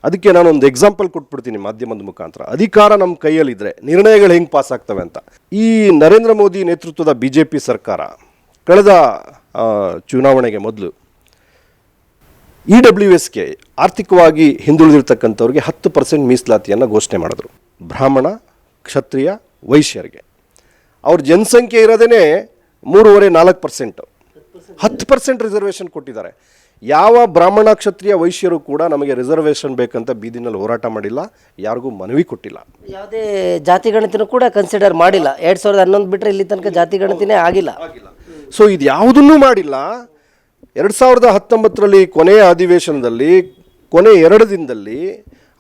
ಅದಕ್ಕೆ ನಾನು ಒಂದು ಎಕ್ಸಾಂಪಲ್ ಕೊಟ್ಬಿಡ್ತೀನಿ ಮಾಧ್ಯಮದ ಮುಖಾಂತರ. ಅಧಿಕಾರ ನಮ್ಮ ಕೈಯಲ್ಲಿದ್ದರೆ ನಿರ್ಣಯಗಳು ಹೆಂಗೆ ಪಾಸ್ ಆಗ್ತವೆ ಅಂತ. ಈ ನರೇಂದ್ರ ಮೋದಿ ನೇತೃತ್ವದ ಬಿ ಜೆ ಪಿ ಸರ್ಕಾರ ಕಳೆದ ಚುನಾವಣೆಗೆ ಮೊದಲು ಇ ಡಬ್ಲ್ಯೂ ಎಸ್ಗೆ ಆರ್ಥಿಕವಾಗಿ ಹಿಂದುಳಿದಿರ್ತಕ್ಕಂಥವ್ರಿಗೆ ಹತ್ತು ಪರ್ಸೆಂಟ್ ಮೀಸಲಾತಿಯನ್ನು ಘೋಷಣೆ ಮಾಡಿದ್ರು. ಬ್ರಾಹ್ಮಣ, ಕ್ಷತ್ರಿಯ, ವೈಶ್ಯರಿಗೆ. ಅವ್ರ ಜನಸಂಖ್ಯೆ ಇರೋದೇ ಮೂರುವರೆ ನಾಲ್ಕು ಪರ್ಸೆಂಟು. ಹತ್ತು ಪರ್ಸೆಂಟ್ ರಿಸರ್ವೇಷನ್ ಕೊಟ್ಟಿದ್ದಾರೆ. ಯಾವ ಬ್ರಾಹ್ಮಣ ಕ್ಷತ್ರಿಯ ವೈಶ್ಯರು ಕೂಡ ನಮಗೆ ರಿಸರ್ವೇಷನ್ ಬೇಕಂತ ಬೀದಿನಲ್ಲಿ ಹೋರಾಟ ಮಾಡಿಲ್ಲ ಯಾರಿಗೂ ಮನವಿ ಕೊಟ್ಟಿಲ್ಲ. ಯಾವುದೇ ಜಾತಿ ಗಣತಿನೂ ಕೂಡ ಕನ್ಸಿಡರ್ ಮಾಡಿಲ್ಲ. ಎರಡು ಸಾವಿರದ ಹನ್ನೊಂದು ಬಿಟ್ಟರೆ ಇಲ್ಲಿ ತನಕ ಜಾತಿ ಗಣತಿನೇ ಆಗಿಲ್ಲ. ಸೊ ಇದು ಯಾವುದನ್ನೂ ಮಾಡಿಲ್ಲ. ಎರಡು ಸಾವಿರದ ಹತ್ತೊಂಬತ್ತರಲ್ಲಿ ಕೊನೆಯ ಅಧಿವೇಶನದಲ್ಲಿ ಕೊನೆ ಎರಡು ದಿನದಲ್ಲಿ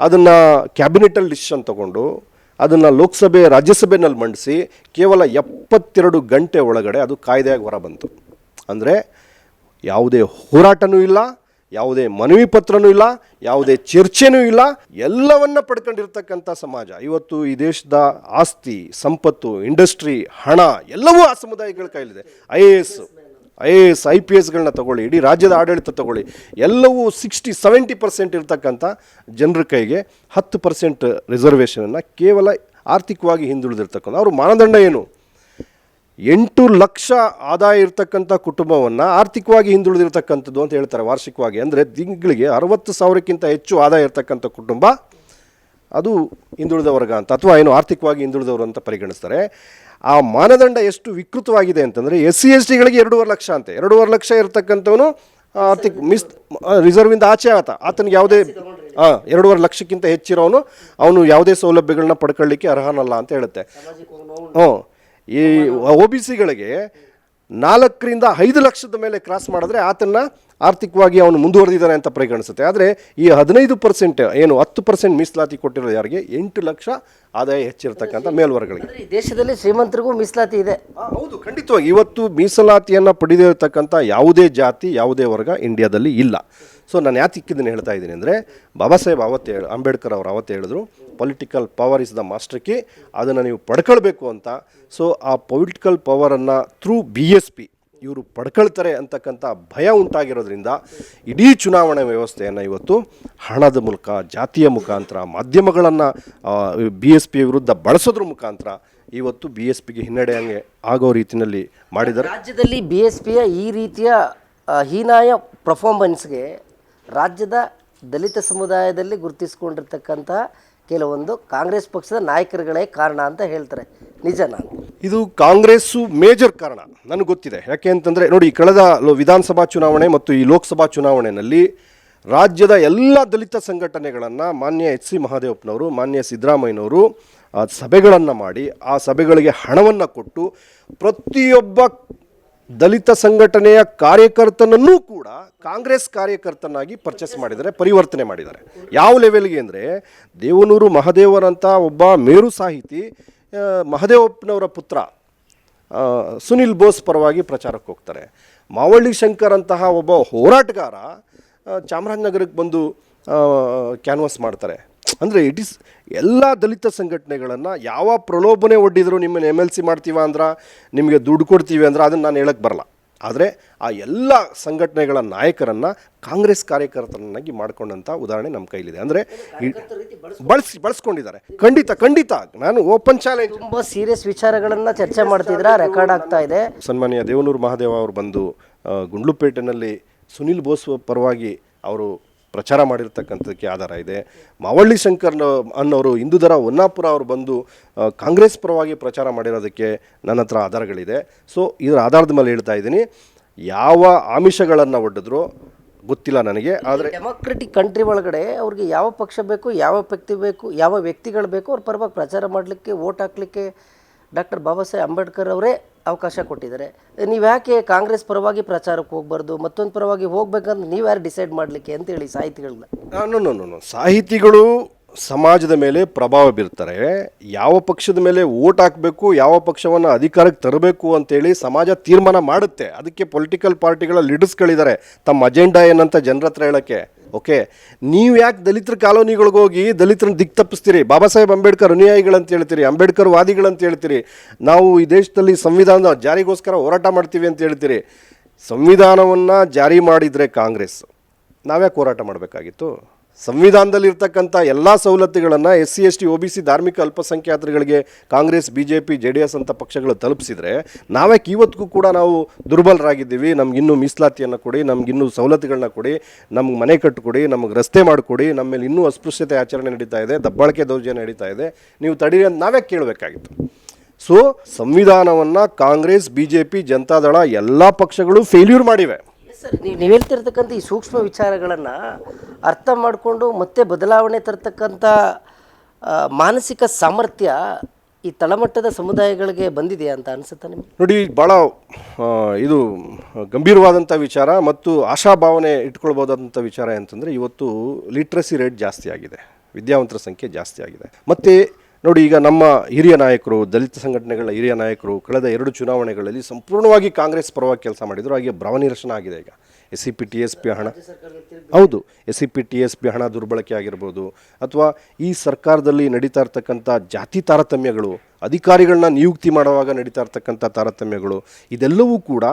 ಅದನ್ನು ಕ್ಯಾಬಿನೆಟಲ್ಲಿ ಡಿಸಿಷನ್ ತಗೊಂಡು ಅದನ್ನು ಲೋಕಸಭೆ ರಾಜ್ಯಸಭೆಯಲ್ಲಿ ಮಂಡಿಸಿ ಕೇವಲ ಎಪ್ಪತ್ತೆರಡು ಗಂಟೆ ಒಳಗಡೆ ಅದು ಕಾಯ್ದೆಯಾಗಿ ಹೊರಬಂತು ಅಂದರೆ ಯಾವುದೇ ಹೋರಾಟನೂ ಇಲ್ಲ, ಯಾವುದೇ ಮನವಿ ಪತ್ರನೂ ಇಲ್ಲ, ಯಾವುದೇ ಚರ್ಚೆನೂ ಇಲ್ಲ. ಎಲ್ಲವನ್ನ ಪಡ್ಕೊಂಡಿರ್ತಕ್ಕಂಥ ಸಮಾಜ, ಇವತ್ತು ಈ ದೇಶದ ಆಸ್ತಿ, ಸಂಪತ್ತು, ಇಂಡಸ್ಟ್ರಿ, ಹಣ, ಎಲ್ಲವೂ ಆ ಸಮುದಾಯಗಳ ಕೈಲಿದೆ I A S I A S, I P ಎಸ್ಗಳನ್ನ ತಗೊಳ್ಳಿ, ಇಡೀ ರಾಜ್ಯದ ಆಡಳಿತ ತಗೊಳ್ಳಿ, ಎಲ್ಲವೂ ಸಿಕ್ಸ್ಟಿ ಸೆವೆಂಟಿ ಪರ್ಸೆಂಟ್ ಇರ್ತಕ್ಕಂಥ ಜನರ ಕೈಗೆ ಹತ್ತು ಪರ್ಸೆಂಟ್ ರಿಸರ್ವೇಷನನ್ನು ಕೇವಲ ಆರ್ಥಿಕವಾಗಿ ಹಿಂದುಳಿದಿರ್ತಕ್ಕಂಥ ಅವ್ರ ಮಾನದಂಡ ಏನು? ಎಂಟು ಲಕ್ಷ ಆದಾಯ ಇರ್ತಕ್ಕಂಥ ಕುಟುಂಬವನ್ನು ಆರ್ಥಿಕವಾಗಿ ಹಿಂದುಳಿದಿರ್ತಕ್ಕಂಥದ್ದು ಅಂತ ಹೇಳ್ತಾರೆ ವಾರ್ಷಿಕವಾಗಿ. ಅಂದರೆ ತಿಂಗಳಿಗೆ ಅರವತ್ತು ಸಾವಿರಕ್ಕಿಂತ ಹೆಚ್ಚು ಆದಾಯ ಇರ್ತಕ್ಕಂಥ ಕುಟುಂಬ ಅದು ಹಿಂದುಳಿದ ವರ್ಗ ಅಂತ, ಅಥವಾ ಏನು ಆರ್ಥಿಕವಾಗಿ ಹಿಂದುಳಿದವರು ಅಂತ ಪರಿಗಣಿಸ್ತಾರೆ. ಆ ಮಾನದಂಡ ಎಷ್ಟು ವಿಕೃತವಾಗಿದೆ ಅಂತಂದರೆ ಎಸ್ ಸಿ ಎಸ್ ಟಿಗಳಿಗೆ ಎರಡೂವರೆ ಲಕ್ಷ ಅಂತೆ. ಎರಡೂವರೆ ಲಕ್ಷ ಇರತಕ್ಕಂಥವನು ಆರ್ಥಿಕ ಮಿಸ್ ರಿಸರ್ವಿಂದ ಆಚೆ ಆತ. ಆತನಿಗೆ ಯಾವುದೇ ಹಾಂ ಎರಡೂವರೆ ಲಕ್ಷಕ್ಕಿಂತ ಹೆಚ್ಚಿರೋನು, ಅವನು ಯಾವುದೇ ಸೌಲಭ್ಯಗಳನ್ನ ಪಡ್ಕೊಳ್ಳಿಕ್ಕೆ ಅರ್ಹನಲ್ಲ ಅಂತ ಹೇಳುತ್ತೆ. ಹ್ಞೂ. ಈ ಒ ಬಿ ಸಿಗಳಿಗೆ ನಾಲ್ಕರಿಂದ ಐದು ಲಕ್ಷದ ಮೇಲೆ ಕ್ರಾಸ್ ಮಾಡಿದ್ರೆ ಆತನ್ನ ಆರ್ಥಿಕವಾಗಿ ಅವನು ಮುಂದುವರೆದಿದ್ದಾನೆ ಅಂತ ಪರಿಗಣಿಸುತ್ತೆ. ಆದರೆ ಈ ಹದಿನೈದು ಪರ್ಸೆಂಟ್ ಏನು ಹತ್ತು ಪರ್ಸೆಂಟ್ ಮೀಸಲಾತಿ ಕೊಟ್ಟಿರೋ ಯಾರಿಗೆ ಎಂಟು ಲಕ್ಷ ಆದಾಯ ಹೆಚ್ಚಿರತಕ್ಕಂಥ ಮೇಲ್ವರ್ಗಗಳಿಗೆ. ಅಂದ್ರೆ ದೇಶದಲ್ಲಿ ಶ್ರೀಮಂತರಿಗೂ ಮೀಸಲಾತಿ ಇದೆ. ಹೌದು ಖಂಡಿತವಾಗಿ. ಇವತ್ತು ಮೀಸಲಾತಿಯನ್ನು ಪಡೆದಿರತಕ್ಕಂಥ ಯಾವುದೇ ಜಾತಿ ಯಾವುದೇ ವರ್ಗ ಇಂಡಿಯಾದಲ್ಲಿ ಇಲ್ಲ. ಸೊ ನಾನು ಯಾತಿಕ್ಕಿದ್ದನ್ನು ಹೇಳ್ತಾ ಇದ್ದೀನಿ ಅಂದರೆ ಬಾಬಾ ಸಾಹೇಬ್ ಅವತ್ತು ಹೇಳಿ ಅಂಬೇಡ್ಕರ್ ಅವರು ಅವತ್ತು ಹೇಳಿದ್ರು political power is the master key ಅದನ್ನು ನೀವು ಪಡ್ಕೊಳ್ಬೇಕು ಅಂತ. ಸೊ ಆ ಪೊಲಿಟಿಕಲ್ ಪವರನ್ನು ಥ್ರೂ ಬಿ ಎಸ್ ಪಿ ಇವರು ಪಡ್ಕೊಳ್ತಾರೆ ಅಂತಕ್ಕಂಥ ಭಯ ಉಂಟಾಗಿರೋದ್ರಿಂದ ಇಡೀ ಚುನಾವಣಾ ವ್ಯವಸ್ಥೆಯನ್ನು ಇವತ್ತು ಹಣದ ಮೂಲಕ ಜಾತಿಯ ಮುಖಾಂತರ, ಮಾಧ್ಯಮಗಳನ್ನು ಬಿ ಎಸ್ ಪಿ ವಿರುದ್ಧ ಬಳಸೋದ್ರ ಮುಖಾಂತರ ಇವತ್ತು ಬಿ ಎಸ್ ಪಿಗೆ ಹಿನ್ನಡೆ ಹಂಗೆ ಆಗೋ ರೀತಿಯಲ್ಲಿ ಮಾಡಿದ್ದಾರೆ. ರಾಜ್ಯದಲ್ಲಿ ಬಿ ಎಸ್ ಪಿಯ ಈ ರೀತಿಯ ಹೀನಾಯ ಪರ್ಫಾರ್ಮೆನ್ಸ್ಗೆ ರಾಜ್ಯದ ದಲಿತ ಸಮುದಾಯದಲ್ಲಿ ಗುರುತಿಸ್ಕೊಂಡಿರ್ತಕ್ಕಂಥ ಕೆಲವೊಂದು ಕಾಂಗ್ರೆಸ್ ಪಕ್ಷದ ನಾಯಕರುಗಳೇ ಕಾರಣ ಅಂತ ಹೇಳ್ತಾರೆ. ನಿಜನಾ ಇದು ಕಾಂಗ್ರೆಸ್ಸು ಮೇಜರ್ ಕಾರಣ. ನನಗೆ ಗೊತ್ತಿದೆ. ಯಾಕೆ ಅಂತಂದರೆ, ನೋಡಿ, ಕಳೆದ ವಿಧಾನಸಭಾ ಚುನಾವಣೆ ಮತ್ತು ಈ ಲೋಕಸಭಾ ಚುನಾವಣೆಯಲ್ಲಿ ರಾಜ್ಯದ ಎಲ್ಲ ದಲಿತ ಸಂಘಟನೆಗಳನ್ನು ಮಾನ್ಯ ಎಚ್ ಸಿ ಮಹಾದೇವಪ್ಪನವರು, ಮಾನ್ಯ ಸಿದ್ದರಾಮಯ್ಯನವರು ಸಭೆಗಳನ್ನು ಮಾಡಿ, ಆ ಸಭೆಗಳಿಗೆ ಹಣವನ್ನು ಕೊಟ್ಟು ಪ್ರತಿಯೊಬ್ಬ ದಲಿತ ಸಂಘಟನೆಯ ಕಾರ್ಯಕರ್ತನನ್ನೂ ಕೂಡ ಕಾಂಗ್ರೆಸ್ ಕಾರ್ಯಕರ್ತನಾಗಿ ಪರ್ಚೇಸ್ ಮಾಡಿದ್ದಾರೆ, ಪರಿವರ್ತನೆ ಮಾಡಿದ್ದಾರೆ. ಯಾವ ಲೆವೆಲ್ಗೆ ಅಂದರೆ ದೇವನೂರು ಮಹದೇವರಂಥ ಒಬ್ಬ ಮೇರು ಸಾಹಿತಿ ಮಹದೇವಪ್ಪನವರ ಪುತ್ರ ಸುನಿಲ್ ಬೋಸ್ ಪರವಾಗಿ ಪ್ರಚಾರಕ್ಕೆ ಹೋಗ್ತಾರೆ. ಮಾವಳ್ಳಿ ಶಂಕರ್ ಅಂತಹ ಒಬ್ಬ ಹೋರಾಟಗಾರ ಚಾಮರಾಜನಗರಕ್ಕೆ ಬಂದು ಕ್ಯಾನ್ವಾಸ್ ಮಾಡ್ತಾರೆ. ಅಂದರೆ ಇಟ್ ಇಸ್ ಎಲ್ಲ ದಲಿತ ಸಂಘಟನೆಗಳನ್ನು ಯಾವ ಪ್ರಲೋಭನೆ ಒಡ್ಡಿದ್ರು ನಿಮ್ಮನ್ನು ಎಂ ಎಲ್ ಸಿ ಮಾಡ್ತೀವ ಅಂದ್ರೆ, ನಿಮಗೆ ದುಡ್ಡು ಕೊಡ್ತೀವಿ ಅಂದ್ರೆ ಅದನ್ನು ನಾನು ಹೇಳಕ್ಕೆ ಬರಲ್ಲ. ಆದರೆ ಆ ಎಲ್ಲ ಸಂಘಟನೆಗಳ ನಾಯಕರನ್ನು ಕಾಂಗ್ರೆಸ್ ಕಾರ್ಯಕರ್ತರನ್ನಾಗಿ ಮಾಡ್ಕೊಂಡಂಥ ಉದಾಹರಣೆ ನಮ್ಮ ಕೈಲಿದೆ. ಅಂದರೆ ಬಳಸಿ ಬಳಸ್ಕೊಂಡಿದ್ದಾರೆ. ಖಂಡಿತ ಖಂಡಿತ. ನಾನು ಓಪನ್ ಚಾಲೆಂಜ್ ತುಂಬ ಸೀರಿಯಸ್ ವಿಚಾರಗಳನ್ನು ಚರ್ಚೆ ಮಾಡ್ತಿದ್ರ ರೆಕಾರ್ಡ್ ಆಗ್ತಾ ಇದೆ. ಸನ್ಮಾನ್ಯ ದೇವನೂರು ಮಹಾದೇವ ಅವರು ಬಂದು ಗುಂಡ್ಲುಪೇಟೆನಲ್ಲಿ ಸುನಿಲ್ ಬೋಸ್ ಪರವಾಗಿ ಅವರು ಪ್ರಚಾರ ಮಾಡಿರ್ತಕ್ಕಂಥದಕ್ಕೆ ಆಧಾರ ಇದೆ. ಮಾವಳ್ಳಿ ಶಂಕರ್ ಅನ್ನೋರು ಹಿಂದೂಧರ ಹೊನ್ನಾಪುರ ಅವರು ಬಂದು ಕಾಂಗ್ರೆಸ್ ಪರವಾಗಿ ಪ್ರಚಾರ ಮಾಡಿರೋದಕ್ಕೆ ನನ್ನ ಹತ್ರ ಆಧಾರಗಳಿದೆ. ಸೊ ಇದರ ಆಧಾರದ ಮೇಲೆ ಹೇಳ್ತಾ ಇದ್ದೀನಿ. ಯಾವ ಆಮಿಷಗಳನ್ನು ಒಡ್ಡಿದ್ರು ಗೊತ್ತಿಲ್ಲ ನನಗೆ, ಆದರೆ ಡೆಮೋಕ್ರೆಟಿಕ್ ಕಂಟ್ರಿ ಒಳಗಡೆ ಅವ್ರಿಗೆ ಯಾವ ಪಕ್ಷ ಬೇಕು, ಯಾವ ವ್ಯಕ್ತಿ ಬೇಕು, ಯಾವ ವ್ಯಕ್ತಿಗಳು ಬೇಕು, ಅವ್ರ ಪರವಾಗಿ ಪ್ರಚಾರ ಮಾಡಲಿಕ್ಕೆ, ವೋಟ್ ಹಾಕ್ಲಿಕ್ಕೆ ಡಾಕ್ಟರ್ ಬಾಬಾ ಸಾಹೇಬ್ ಅಂಬೇಡ್ಕರ್ ಅವರೇ ಅವಕಾಶ ಕೊಟ್ಟಿದ್ದಾರೆ. ನೀವು ಯಾಕೆ ಕಾಂಗ್ರೆಸ್ ಪರವಾಗಿ ಪ್ರಚಾರಕ್ಕೆ ಹೋಗ್ಬಾರ್ದು? ಮತ್ತೊಂದು ಪರವಾಗಿ ಹೋಗ್ಬೇಕಂದ್ರೆ ನೀವು ಯಾರು ಡಿಸೈಡ್ ಮಾಡಲಿಕ್ಕೆ ಅಂತೇಳಿ ಸಾಹಿತಿಗಳನ್ನ ನೋ ಸಾಹಿತಿಗಳು ಸಮಾಜದ ಮೇಲೆ ಪ್ರಭಾವ ಬೀರ್ತಾರೆ. ಯಾವ ಪಕ್ಷದ ಮೇಲೆ ಓಟ್ ಹಾಕಬೇಕು, ಯಾವ ಪಕ್ಷವನ್ನು ಅಧಿಕಾರಕ್ಕೆ ತರಬೇಕು ಅಂತೇಳಿ ಸಮಾಜ ತೀರ್ಮಾನ ಮಾಡುತ್ತೆ. ಅದಕ್ಕೆ ಪೊಲಿಟಿಕಲ್ ಪಾರ್ಟಿಗಳ ಲೀಡರ್ಸ್ಗಳಿದ್ದಾರೆ. ತಮ್ಮ ಅಜೆಂಡಾ ಏನಂತ ಜನರ ಹತ್ರ ಹೇಳೋಕ್ಕೆ. ಓಕೆ? ನೀವು ಯಾಕೆ ದಲಿತರ ಕಾಲೋನಿಗಳಿಗೆ ಹೋಗಿ ದಲಿತರನ್ನ ದಿಕ್ ತಪ್ಪಿಸ್ತೀರಿ? ಬಾಬಾ ಸಾಹೇಬ್ ಅಂಬೇಡ್ಕರ್ ಅನುಯಾಯಿಗಳಂತ ಹೇಳ್ತೀರಿ, ಅಂಬೇಡ್ಕರ್ ವಾದಿಗಳಂತ ಹೇಳ್ತೀರಿ, ನಾವು ಈ ದೇಶದಲ್ಲಿ ಸಂವಿಧಾನದ ಜಾರಿಗೋಸ್ಕರ ಹೋರಾಟ ಮಾಡ್ತೀವಿ ಅಂತ ಹೇಳ್ತೀರಿ. ಸಂವಿಧಾನವನ್ನು ಜಾರಿ ಮಾಡಿದರೆ ಕಾಂಗ್ರೆಸ್. ನಾವ್ಯಾಕೆ ಹೋರಾಟ ಮಾಡಬೇಕಾಗಿತ್ತು? ಸಂವಿಧಾನದಲ್ಲಿ ಇರ್ತಕ್ಕಂಥ ಎಲ್ಲ ಸವಲತ್ತುಗಳನ್ನು S C, S T O B C ಧಾರ್ಮಿಕ ಅಲ್ಪಸಂಖ್ಯಾತರುಗಳಿಗೆ Congress B J P J D S ಅಂತ ಪಕ್ಷಗಳು ತಲುಪಿಸಿದರೆ ನಾವ್ಯಾಕೆ ಇವತ್ತಿಗೂ ಕೂಡ ನಾವು ದುರ್ಬಲರಾಗಿದ್ದೀವಿ. ನಮಗಿನ್ನೂ ಮೀಸಲಾತಿಯನ್ನು ಕೊಡಿ ನಮಗಿನ್ನೂ ಸವಲತ್ತುಗಳನ್ನ ಕೊಡಿ, ನಮ್ಗೆ ಮನೆ ಕಟ್ಟಿಕೊಡಿ ನಮಗೆ ರಸ್ತೆ ಮಾಡಿಕೊಡಿ, ನಮ್ಮ ಮೇಲೆ ಇನ್ನೂ ಅಸ್ಪೃಶ್ಯತೆ ಆಚರಣೆ ನಡೀತಾ ಇದೆ, ದಬ್ಬಾಳಿಕೆ ದೌರ್ಜನ್ಯ ನಡೀತಾ ಇದೆ. ನೀವು ತಡೀರಿ ಅಂತ ನಾವೇ ಕೇಳಬೇಕಾಗಿತ್ತು. ಸೊ ಸಂವಿಧಾನವನ್ನು Congress B J P Janata Dal ಎಲ್ಲ ಪಕ್ಷಗಳು ಫೇಲ್ಯೂರ್ ಮಾಡಿವೆ. ಸರ್, ನೀವು ನೀವು ಹೇಳ್ತಿರ್ತಕ್ಕಂಥ ಈ ಸೂಕ್ಷ್ಮ ವಿಚಾರಗಳನ್ನು ಅರ್ಥ ಮಾಡಿಕೊಂಡು ಮತ್ತೆ ಬದಲಾವಣೆ ತರ್ತಕ್ಕಂಥ ಮಾನಸಿಕ ಸಾಮರ್ಥ್ಯ ಈ ತಳಮಟ್ಟದ ಸಮುದಾಯಗಳಿಗೆ ಬಂದಿದೆ ಅಂತ ಅನಿಸುತ್ತಾ ನಿಮಗೆ? ನೋಡಿ ಭಾಳ ಇದು ಗಂಭೀರವಾದಂಥ ವಿಚಾರ ಮತ್ತು ಆಶಾಭಾವನೆ ಇಟ್ಕೊಳ್ಬೋದಾದಂಥ ವಿಚಾರ ಅಂತಂದರೆ ಇವತ್ತು ಲಿಟ್ರಸಿ ರೇಟ್ ಜಾಸ್ತಿ ಆಗಿದೆ. ವಿದ್ಯಾವಂತರ ಸಂಖ್ಯೆ ಜಾಸ್ತಿ ಆಗಿದೆ. ಮತ್ತು ನೋಡಿ, ಈಗ ನಮ್ಮ ಹಿರಿಯ ನಾಯಕರು, ದಲಿತ ಸಂಘಟನೆಗಳ ಹಿರಿಯ ನಾಯಕರು, ಕಳೆದ ಎರಡು ಚುನಾವಣೆಗಳಲ್ಲಿ ಸಂಪೂರ್ಣವಾಗಿ ಕಾಂಗ್ರೆಸ್ ಪರವಾಗಿ ಕೆಲಸ ಮಾಡಿದರು. ಹಾಗೆ ಭ್ರಮನಿರಸನ ಆಗಿದೆ ಈಗ. S C P T S P ಹಣ ಹೌದು S C P T S P ಹಣ ದುರ್ಬಳಕೆ ಆಗಿರ್ಬೋದು. ಅಥವಾ ಈ ಸರ್ಕಾರದಲ್ಲಿ ನಡೀತಾ ಇರ್ತಕ್ಕಂಥ ಜಾತಿ ತಾರತಮ್ಯಗಳು ಅಧಿಕಾರಿಗಳನ್ನ ನಿಯುಕ್ತಿ ಮಾಡುವಾಗ ನಡೀತಾ ಇರ್ತಕ್ಕಂಥ ತಾರತಮ್ಯಗಳು ಇದೆಲ್ಲವೂ ಕೂಡ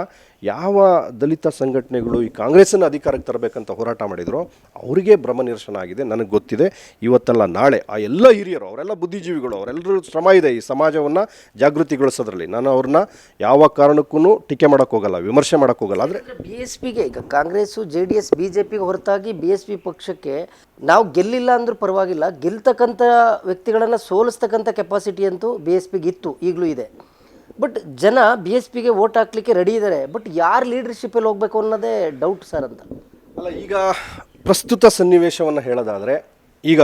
ಯಾವ ದಲಿತ ಸಂಘಟನೆಗಳು ಈ ಕಾಂಗ್ರೆಸ್ಸನ್ನು ಅಧಿಕಾರಕ್ಕೆ ತರಬೇಕಂತ ಹೋರಾಟ ಮಾಡಿದ್ರು ಅವರಿಗೆ ಭ್ರಮ ನಿರಸನ ಆಗಿದೆ ನನಗೆ ಗೊತ್ತಿದೆ. ಇವತ್ತಲ್ಲ ನಾಳೆ ಆ ಎಲ್ಲ ಹಿರಿಯರು ಅವರೆಲ್ಲ ಬುದ್ಧಿಜೀವಿಗಳು ಅವರೆಲ್ಲರೂ ಶ್ರಮ ಇದೆ ಈ ಸಮಾಜವನ್ನು ಜಾಗೃತಿಗೊಳಿಸೋದ್ರಲ್ಲಿ. ನಾನು ಅವ್ರನ್ನ ಯಾವ ಕಾರಣಕ್ಕೂ ಟೀಕೆ ಮಾಡೋಕ್ಕೋಗಲ್ಲ ವಿಮರ್ಶೆ ಮಾಡೋಕ್ಕೋಗಲ್ಲ ಆದರೆ ಬಿ ಎಸ್ ಪಿಗೆ ಈಗ Congress, J D S, B J ಪಿಗೆ ಹೊರತಾಗಿ ಬಿ ಎಸ್ ಪಿ ಪಕ್ಷಕ್ಕೆ ನಾವು ಗೆಲ್ಲಿಲ್ಲ ಅಂದ್ರೂ ಪರವಾಗಿಲ್ಲ. ಗೆಲ್ತಕ್ಕಂಥ ವ್ಯಕ್ತಿಗಳನ್ನು ಸೋಲಿಸ್ತಕ್ಕಂಥ ಕೆಪಾಸಿಟಿ ಅಂತೂ ಬಿ ಎಸ್ ಪಿಗೆ ಇತ್ತು, ಈಗಲೂ ಇದೆ. ಬಟ್ ಜನ ಬಿ ಎಸ್ ಪಿಗೆ ವೋಟ್ ಹಾಕ್ಲಿಕ್ಕೆ ರೆಡಿ ಇದ್ದಾರೆ ಬಟ್ ಯಾರು ಲೀಡರ್ಶಿಪ್ಪಲ್ಲಿ ಹೋಗಬೇಕು ಅನ್ನೋದೇ ಡೌಟ್ ಸರ್ ಅಂತ. ಅಲ್ಲ, ಈಗ ಪ್ರಸ್ತುತ ಸನ್ನಿವೇಶವನ್ನು ಹೇಳೋದಾದರೆ, ಈಗ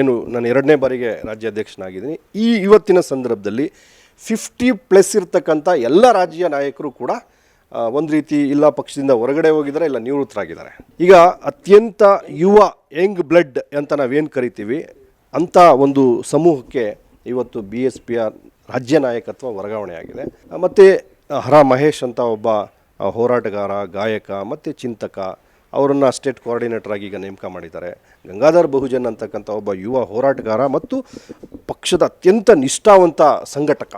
ಏನು, ನಾನು ಎರಡನೇ ಬಾರಿಗೆ ರಾಜ್ಯಾಧ್ಯಕ್ಷನಾಗಿದ್ದೀನಿ. ಈ ಇವತ್ತಿನ ಸಂದರ್ಭದಲ್ಲಿ ಫಿಫ್ಟಿ ಪ್ಲಸ್ ಇರತಕ್ಕಂಥ ಎಲ್ಲ ರಾಜ್ಯ ನಾಯಕರು ಕೂಡ ಒಂದು ರೀತಿ ಇಲ್ಲ ಪಕ್ಷದಿಂದ ಹೊರಗಡೆ ಹೋಗಿದ್ದಾರೆ, ಇಲ್ಲ ನಿವೃತ್ತರಾಗಿದ್ದಾರೆ. ಈಗ ಅತ್ಯಂತ ಯುವ ಯಂಗ್ ಬ್ಲಡ್ ಅಂತ ನಾವೇನು ಕರಿತೀವಿ ಅಂಥ ಒಂದು ಸಮೂಹಕ್ಕೆ ಇವತ್ತು ಬಿ ಎಸ್ ಪಿಯ ರಾಜ್ಯ ನಾಯಕತ್ವ ವರ್ಗಾವಣೆಯಾಗಿದೆ ಮತ್ತು ಹರ ಮಹೇಶ್ ಅಂತ ಒಬ್ಬ ಹೋರಾಟಗಾರ, ಗಾಯಕ, ಮತ್ತು ಚಿಂತಕ, ಅವರನ್ನು ಸ್ಟೇಟ್ ಕೋಆರ್ಡಿನೇಟರ್ ಆಗಿ ಈಗ ನೇಮಕ ಮಾಡಿದ್ದಾರೆ. ಗಂಗಾಧರ್ ಬಹುಜನ್ ಅಂತಕ್ಕಂಥ ಒಬ್ಬ ಯುವ ಹೋರಾಟಗಾರ ಮತ್ತು ಪಕ್ಷದ ಅತ್ಯಂತ ನಿಷ್ಠಾವಂತ ಸಂಘಟಕ.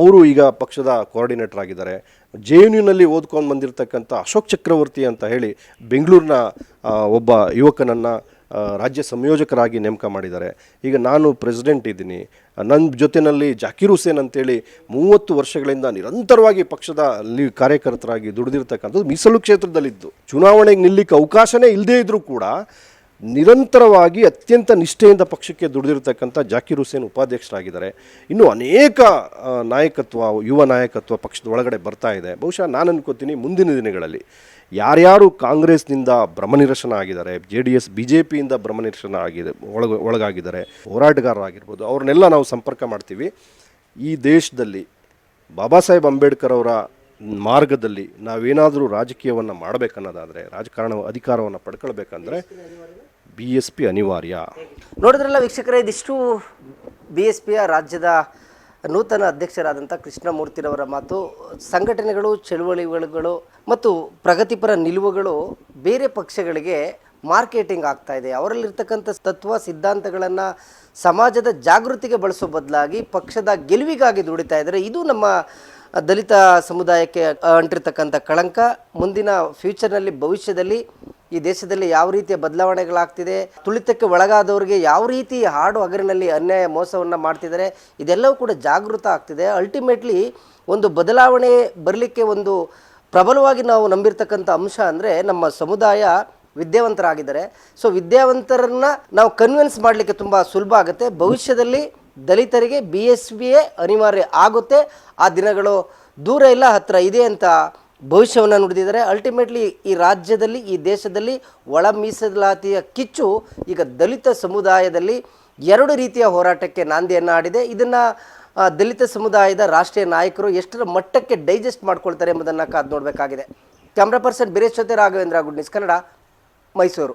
ಅವರು ಈಗ ಪಕ್ಷದ ಕೋಆರ್ಡಿನೇಟರ್ ಆಗಿದ್ದಾರೆ. ಜೆ ಎನ್ ಯುನಲ್ಲಿ ಓದ್ಕೊಂಡು ಬಂದಿರತಕ್ಕಂಥ ಅಶೋಕ್ ಚಕ್ರವರ್ತಿ ಅಂತ ಹೇಳಿ ಬೆಂಗಳೂರಿನ ಒಬ್ಬ ಯುವಕನನ್ನು ರಾಜ್ಯ ಸಂಯೋಜಕರಾಗಿ ನೇಮಕ ಮಾಡಿದ್ದಾರೆ. ಈಗ ನಾನು ಪ್ರೆಸಿಡೆಂಟ್ ಇದ್ದೀನಿ. ನನ್ನ ಜೊತೆಯಲ್ಲಿ ಜಾಕೀರ್ ಹುಸೇನ್ ಅಂತೇಳಿ ಮೂವತ್ತು ವರ್ಷಗಳಿಂದ ನಿರಂತರವಾಗಿ ಪಕ್ಷದ ಕಾರ್ಯಕರ್ತರಾಗಿ ದುಡಿದಿರ್ತಕ್ಕಂಥದ್ದು ಮೀಸಲು ಕ್ಷೇತ್ರದಲ್ಲಿದ್ದು. ಚುನಾವಣೆಗೆ ನಿಲ್ಲಿಕ್ಕೆ ಅವಕಾಶನೇ ಇಲ್ಲದೇ ಇದ್ದರೂ ಕೂಡ ನಿರಂತರವಾಗಿ ಅತ್ಯಂತ ನಿಷ್ಠೆಯಿಂದ ಪಕ್ಷಕ್ಕೆ ದುಡಿದಿರ್ತಕ್ಕಂಥ ಜಾಕಿರ್ ಹುಸೇನ್ ಉಪಾಧ್ಯಕ್ಷರಾಗಿದ್ದಾರೆ. ಇನ್ನು ಅನೇಕ ನಾಯಕತ್ವ, ಯುವ ನಾಯಕತ್ವ ಪಕ್ಷದ ಒಳಗಡೆ ಬರ್ತಾ ಇದೆ. ಬಹುಶಃ ನಾನು ಅನ್ಕೋತೀನಿ ಮುಂದಿನ ದಿನಗಳಲ್ಲಿ ಯಾರ್ಯಾರು ಕಾಂಗ್ರೆಸ್ನಿಂದ ಭ್ರಮನಿರಶನ ಆಗಿದ್ದಾರೆ, J D S, B J ಪಿಯಿಂದ ಭ್ರಮನಿರಶನ ಆಗಿದೆ, ಒಳಗ, ಒಳಗಾಗಿದ್ದಾರೆ, ಹೋರಾಟಗಾರರಾಗಿರ್ಬೋದು, ಅವ್ರನ್ನೆಲ್ಲ ನಾವು ಸಂಪರ್ಕ ಮಾಡ್ತೀವಿ. ಈ ದೇಶದಲ್ಲಿ ಬಾಬಾ ಸಾಹೇಬ್ ಅಂಬೇಡ್ಕರ್ ಅವರ ಮಾರ್ಗದಲ್ಲಿ ನಾವೇನಾದರೂ ರಾಜಕೀಯವನ್ನು ಮಾಡಬೇಕನ್ನೋದಾದರೆ, ರಾಜಕಾರಣ, ಅಧಿಕಾರವನ್ನು ಪಡ್ಕೊಳ್ಬೇಕಂದ್ರೆ ಬಿ ಎಸ್ ಪಿ ಅನಿವಾರ್ಯ. ನೋಡಿದ್ರಲ್ಲ ವೀಕ್ಷಕರೇ, ಇದಿಷ್ಟು ಬಿ ಎಸ್ ಪಿಯ ರಾಜ್ಯದ ನೂತನ ಅಧ್ಯಕ್ಷರಾದಂಥ ಕೃಷ್ಣಮೂರ್ತಿರವರ ಮಾತು. ಸಂಘಟನೆಗಳು, ಚಳುವಳಿಗಳು ಮತ್ತು ಪ್ರಗತಿಪರ ನಿಲುವುಗಳು ಬೇರೆ ಪಕ್ಷಗಳಿಗೆ ಮಾರ್ಕೆಟಿಂಗ್ ಆಗ್ತಾ ಇದೆ. ಅವರಲ್ಲಿರ್ತಕ್ಕಂಥ ತತ್ವ, ಸಿದ್ಧಾಂತಗಳನ್ನು ಸಮಾಜದ ಜಾಗೃತಿಗೆ ಬಳಸೋ ಬದಲಾಗಿ ಪಕ್ಷದ ಗೆಲುವಿಗಾಗಿ ದುಡಿತಾ ಇದ್ದಾರೆ. ಇದು ನಮ್ಮ ದಲಿತ ಸಮುದಾಯಕ್ಕೆ ಅಂಟಿರ್ತಕ್ಕಂಥ ಕಳಂಕ ಮುಂದಿನ ಫ್ಯೂಚರ್ನಲ್ಲಿ ಭವಿಷ್ಯದಲ್ಲಿ ಈ ದೇಶದಲ್ಲಿ ಯಾವ ರೀತಿಯ ಬದಲಾವಣೆಗಳಾಗ್ತಿದೆ, ತುಳಿತಕ್ಕೆ ಒಳಗಾದವರಿಗೆ ಯಾವ ರೀತಿ ಹಾಡು ಹಗರಿನಲ್ಲಿ ಅನ್ಯಾಯ ಮೋಸವನ್ನು ಮಾಡ್ತಿದ್ದಾರೆ, ಇದೆಲ್ಲವೂ ಕೂಡ ಜಾಗೃತ ಆಗ್ತಿದೆ. ಅಲ್ಟಿಮೇಟ್ಲಿ ಒಂದು ಬದಲಾವಣೆ ಬರಲಿಕ್ಕೆ ಒಂದು ಪ್ರಬಲವಾಗಿ ನಾವು ನಂಬಿರ್ತಕ್ಕಂಥ ಅಂಶ ಅಂದರೆ ನಮ್ಮ ಸಮುದಾಯ ವಿದ್ಯಾವಂತರಾಗಿದ್ದಾರೆ. ಸೊ ವಿದ್ಯಾವಂತರನ್ನು ನಾವು ಕನ್ವಿನ್ಸ್ ಮಾಡಲಿಕ್ಕೆ ತುಂಬ ಸುಲಭ ಆಗುತ್ತೆ. ಭವಿಷ್ಯದಲ್ಲಿ ದಲಿತರಿಗೆ ಬಿ ಎಸ್ ಬಿ ಎ ಅನಿವಾರ್ಯ ಆಗುತ್ತೆ. ಆ ದಿನಗಳು ದೂರ ಇಲ್ಲ ಹತ್ತಿರ ಇದೆ ಅಂತ ಭವಿಷ್ಯವನ್ನು ನುಡಿದಿದ್ದಾರೆ. ಅಲ್ಟಿಮೇಟ್ಲಿ ಈ ರಾಜ್ಯದಲ್ಲಿ, ಈ ದೇಶದಲ್ಲಿ ಒಳ ಮೀಸಲಾತಿಯ ಕಿಚ್ಚು ಈಗ ದಲಿತ ಸಮುದಾಯದಲ್ಲಿ ಎರಡು ರೀತಿಯ ಹೋರಾಟಕ್ಕೆ ನಾಂದಿಯನ್ನು ಆಡಿದೆ. ಇದನ್ನು ದಲಿತ ಸಮುದಾಯದ ರಾಷ್ಟ್ರೀಯ ನಾಯಕರು ಎಷ್ಟರ ಮಟ್ಟಕ್ಕೆ ಡೈಜೆಸ್ಟ್ ಮಾಡ್ಕೊಳ್ತಾರೆ ಎಂಬುದನ್ನು ಕಾದು ನೋಡಬೇಕಾಗಿದೆ. ಕ್ಯಾಮ್ರಾ ಪರ್ಸನ್ ಬಿರೇಶ್ ಜೊತೆ ರಾಘವೇಂದ್ರ ಗುಡ್ನಿಸ್, ಕನ್ನಡ, ಮೈಸೂರು.